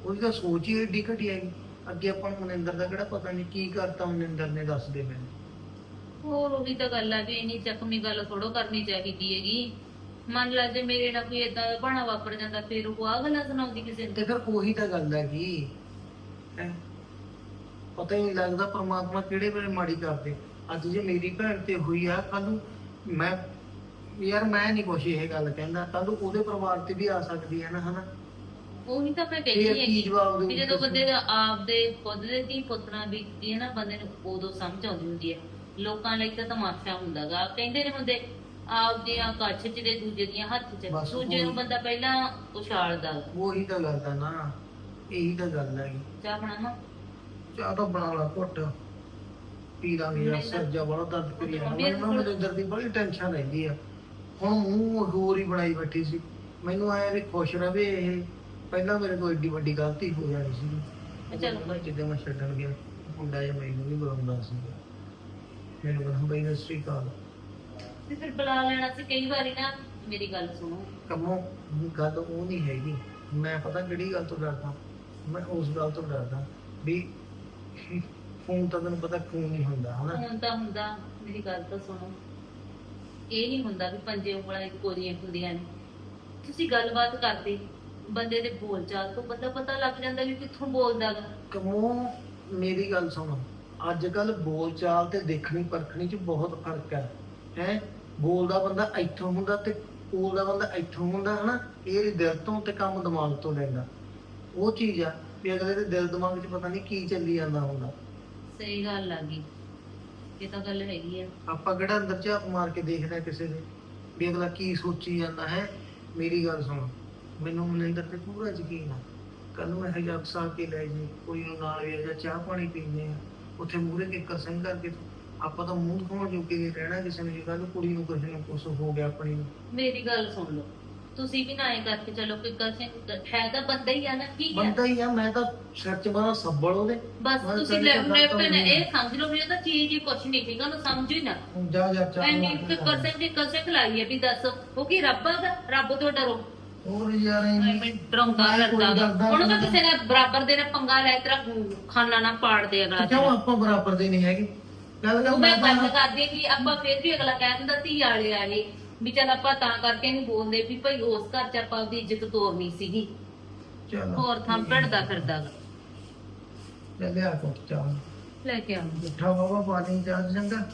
ਉਹਦੀ ਤਾਂ ਸੋਚ ਹੀ ਏਡੀ ਘਟੀ ਹੈਗੀ। ਅੱਗੇ ਆਪਾਂ ਨੂੰ ਮਨਿੰਦਰ ਦਾ ਕਿਹੜਾ ਪਤਾ ਨਹੀਂ ਕੀ ਕਰਤਾ ਮਨਿੰਦਰ ਨੇ ਦੱਸ ਦੇ ਮੈਨੂੰ। ਹੋਰ ਉਹੀ ਤਾਂ ਗੱਲ ਆ ਵੀ ਇੰਨੀ ਜ਼ਖਮੀ ਗੱਲ ਥੋੜੋ ਕਰਨੀ ਚਾਹੀਦੀ ਹੈਗੀ। ਮੰਨ ਲਾ ਜੇ ਮੇਰੇ ਨਾਲ ਕੋਈ ਏਦਾਂ ਦਾ ਬਣਾ ਵਾਪਰ ਜਾਂਦਾ ਫਿਰ ਉਹ ਆ ਗੱਲਾਂ ਸੁਣਾਉਂਦੀ ਕਿਸੇ ਤੇ ਨੂੰ ਫਿਰ ਉਹੀ ਤਾਂ ਗੱਲ ਹੈਗੀ। ਹੈਂ। ਪਤਾ ਹੀ ਨਹੀਂ ਲੱਗਦਾ ਪ੍ਰਮਾਤਮਾ ਕਿਹੜੇ ਵੇਲੇ ਮਾੜੀ ਕਰਦੇ। ਅੱਜ ਜੇ ਮੇਰੀ ਭੈਣ ਤੇ ਹੋਈ ਆ ਕੱਲ ਨੂੰ ਮੈਂ ਯਾਰ ਮੈਂ ਨਹੀਂ ਕੁਛ ਇਹ ਗੱਲ ਕਹਿੰਦਾ ਕੱਲ ਨੂੰ ਉਹਦੇ ਪਰਿਵਾਰ ਤੇ ਵੀ ਆ ਸਕਦੀ ਹੈ ਨਾ ਹਨਾ? ਉਹੀ ਤਾਂ ਮੈਂ ਕਹਿੰਦੀ ਕੀ ਹੈਗੀ ਜਵਾਬ ਵੀ ਦੇਊਗੀ ਜਦੋਂ? ਬੰਦੇ ਦਾ ਆਪਦੇ ਖੁਦ ਦੇ ਧੀ ਪੁੱਤਰਾਂ ਬੀਤਦੀ ਹੈ ਨਾ ਬੰਦੇ ਨੂੰ ਉਦੋਂ ਸਮਝ ਆਉਂਦੀ ਹੁੰਦੀ ਹੈ। ਲੋਕਾਂ ਲਈ ਤਾਂ ਤਮਾਸ਼ਾ ਹੁੰਦਾਗਾ। ਕਹਿੰਦੇ ਨੇ ਹੁੰਦੇ ਆਪਦੀਆਂ ਕੱਛ ਚ ਦੇ ਦੂਜੇ ਦੀਆਂ ਹੱਥ ਚ। ਬਸ ਦੂਜੇ ਨੂੰ ਉਹੀ। ਬੰਦਾ ਪਹਿਲਾਂ ਉਛਾਲਦਾ। ਉਹੀ ਤਾਂ ਗੱਲ ਆ ਨਾ। ਇਹੀ ਤਾਂ ਗੱਲ ਹੈਗੀ ਚਾਹ ਬਣਾਵਾਂ? ਚਾਹ ਤਾਂ ਬਣਾ ਲਾ ਘੁੱਟ। ਪੀ ਲਾਂਗੇ ਯਾਰ ਨਹੀਂ ਸਿਰ ਜਾ ਬੜਾ ਦਰਦ ਕਰੀ ਜਾਂਦਾ। ਮੈਨੂੰ ਮਨਿੰਦਰ ਦੀ ਬੜੀ ਟੈਨਸ਼ਨ ਰਹਿੰਦੀ ਆ। ਹੁਣ ਮੂੰਹ ਹੋਰ ਹੀ ਬਣਾਈ ਬੈਠੀ ਸੀ। ਮੈਨੂੰ ਆਇਆ ਵੀ ਖੁਸ਼ ਰਵੇ ਇਹ। ਪਹਿਲਾਂ ਮੇਰੇ ਤੋਂ ਏਡੀ ਵੱਡੀ ਗਲਤੀ ਹੋ ਜਾਣੀ ਸੀ। ਚੱਲ। ਮੈਂ ਜਿੱਦਾਂ ਮੈਂ ਛੱਡਣ ਗਿਆ। ਮੁੰਡਾ ਜਿਹਾ ਮੈਨੂੰ ਵੀ ਬੁਲਾਉਂਦਾ ਸੀ। ਮੈਨੂੰ ਕਹਿੰਦਾ ਬਈ ਸਤਿ ਸ਼੍ਰੀ ਅਕਾਲ। ਤੇ ਫਿਰ ਬੁਲਾ ਲੈਣਾ ਸੀ। ਕਈ ਵਾਰੀ ਨਾ ਮੇਰੀ ਗੱਲ ਸੁਣੋ। ਕੰਮੋਂ ਗੱਲ ਉਹ ਨਹੀਂ ਹੈਗੀ। ਮੈਂ ਪਤਾ ਕਿਹੜੀ ਗੱਲ ਤੋਂ ਡਰਦਾ। ਮੈਂ ਉਸ ਗੱਲ ਤੋਂ ਡਰਦਾ ਵੀ ਫੋਨ ਤਾਂ ਤੈਨੂੰ ਪਤਾ ਫੋਨ ਨਹੀਂ ਹੁੰਦਾ ਹਨਾ? ਹੁਣ ਤਾਂ ਹੁੰਦਾ ਮੇਰੀ ਗੱਲ ਤਾਂ ਸੁਣੋ। ਇਹ ਨਹੀਂ ਹੁੰਦਾ ਵੀ ਪੰਜੇ ਉਂਗਲਾਂ ਇੱਕ ਕੋਰੀਆਂ ਹੁੰਦੀਆਂ ਨੇ। ਤੁਸੀਂ ਗੱਲਬਾਤ ਕਰਦੇ ਬੰਦੇ ਦੇ ਬੋਲਚਾਲ ਤੋਂ ਬੰਦਾ ਪਤਾ ਲੱਗ ਜਾਂਦਾ ਵੀ ਕਿੱਥੋਂ ਬੋਲਦਾ ਗਾ। ਕਮੋ ਮੇਰੀ ਗੱਲ ਸੁਣ ਅੱਜ ਕੱਲ ਬੋਲਚਾਲ ਤੇ ਦੇਖਣੀ ਪਰਖਣੀ ਚ ਬਹੁਤ ਫ਼ਰਕ ਹੈ। ਹੈ? ਬੋਲਦਾ ਬੰਦਾ ਇੱਥੋਂ ਹੁੰਦਾ ਤੇ ਬੋਲਦਾ ਬੰਦਾ ਇੱਥੋਂ ਹੁੰਦਾ ਹਨਾ? ਇਹ ਦਿਲ ਤੋਂ ਤੇ ਕੰਮ ਦਿਮਾਗ ਤੋਂ ਲੈਂਦਾ। ਉਹ ਚੀਜ਼ ਆ। ਵੀ ਅਗਲੇ ਦੇ ਦਿਲ ਦਿਮਾਗ 'ਚ ਪਤਾ ਨਹੀਂ ਕੀ ਚੱਲੀ ਜਾਂਦਾ ਹੁੰਦਾ ਸਹੀ ਗੱਲ ਆ ਗਈ ਇਹ ਤਾਂ ਗੱਲ ਹੈਗੀ ਆ। ਆਪਾਂ ਕਿਹੜਾ ਅੰਦਰ ਝਾਕ ਮਾਰ ਕੇ ਦੇਖਦੇ ਹਾਂ ਕਿਸੇ ਦੇ ਵੀ ਅਗਲਾ ਕੀ ਸੋਚੀ ਜਾਂਦਾ ਹੈ। ਮੇਰੀ ਗੱਲ ਸੁਣ ਮੈਨੂੰ ਮਨਿੰਦਰ ਤੇ ਪੂਰਾ ਯਕੀਨ ਆ। ਕੱਲ ਨੂੰ ਇਹ ਜਿਹਾ ਅਕਸਾ ਕੇ ਲੈ ਜੀ ਕੋਈ ਨੂੰ ਨਾਲ ਵੀ ਜਾਂ ਚਾਹ ਪਾਣੀ ਪੀਂਦੇ ਆ। ਉੱਥੇ ਮੂਹਰੇ ਕਿੱਕਰ ਸਿੰਘ ਕਰਕੇ ਆਪਾਂ ਤਾਂ ਮੂੰਹ ਖੋਣ ਜੋਗੇ ਨਹੀਂ ਰਹਿਣਾ ਕਿਸੇ ਨੇ ਕੱਲ ਕੁੜੀ ਨੂੰ ਕੁਝ ਨਾ ਕੁਛ ਹੋ ਗਿਆ ਆਪਣੀ ਨੂੰ। ਮੇਰੀ ਗੱਲ ਸੁਣ ਲਓ। ਤੁਸੀਂ ਵੀ ਨਾ ਐ ਕਰਕੇ ਚਲੋ ਕਿ ਗੱਲ ਸੇ ਹੈ ਤਾਂ ਬੰਦਾ ਹੀ ਆ ਨਾ ਕੀ ਹੈ ਬੰਦਾ ਹੀ ਆ ਮੈਂ ਤਾਂ ਸੱਚ ਬਣਾ ਸੱਬਲ ਉਹਦੇ। ਬਸ ਮੈਂ ਤੁਸੀਂ ਲੈ ਗੱਲ ਤਾਂ ਲੈ ਨਹੀਂ। ਇਹ ਸਮਝ ਲਓ ਵੀ ਉਹ ਤਾਂ ਚੀਜ਼ ਹੀ ਕੁਛ ਨਹੀਂ ਠੀਕ ਉਹਨੂੰ ਸਮਝੋ ਹੀ ਨਾ। ਜਾ ਜਾ ਚਾਹ ਐਨੀ ਕੇ ਸਿੰਘ ਦੀ ਕਸੇ ਖਲਾਈ ਹੈ ਵੀ ਦੱਸ ਉਹ ਕੀ ਰੱਬ ਦਾ ਰੱਬ ਤੋਂ ਡਰੋ ਹੋਰ ਯਾਰ ਇਹ ਐਵੇਂ ਡਰਾਉਂਦਾ ਮੈਂ ਕੋਈ ਕਰਦਾ। ਡਰਦਾ ਉਹਨੂੰ ਤਾਂ ਨਹੀਂ। ਕਿਸੇ ਨੇ ਬਰਾਬਰ ਦੇ ਨਾਲ ਪੰਗਾ ਲੈ ਤੇਰਾ ਖਾਨਾ ਨਾ ਪਾੜ ਦੇ ਅਗਲਾ ਕਿਉਂ ਆਪਾਂ ਬਰਾਬਰ ਦੇ ਨਹੀਂ ਹੈਗੇ? ਗੱਲ ਕਰ ਉਹ ਮੈਂ ਗੱਲ ਕਰਦੀ ਕਿ ਆਪਾਂ ਫਿਰ ਵੀ ਅਗਲਾ ਕਹਿ ਦਿੰਦਾ ਧੀ ਵਾਲੇ ਆਏ ਵੀ ਚੱਲ ਆਪਾਂ ਤਾਂ ਕਰਕੇ ਨਹੀਂ ਬੋਲਦੇ ਵੀ ਭਾਈ ਉਸ ਘਰ ਚ ਆਪਾਂ ਉਹਦੀ ਇੱਜ਼ਤ ਤੋਰਨੀ ਸੀਗੀ। ਚਲੋ। ਹੋਰ ਥਾਂ ਭੜਦਾ ਫਿਰਦਾ ਗਾ। ਲੈ ਲਿਆ ਕੋ ਚਾਹ। ਲੈ ਕੇ ਆਉਂਗੇ ਮਿੱਠਾ ਬਾਬਾ ਪਾਣੀ ਚਾਹ ਚੰਗਾ।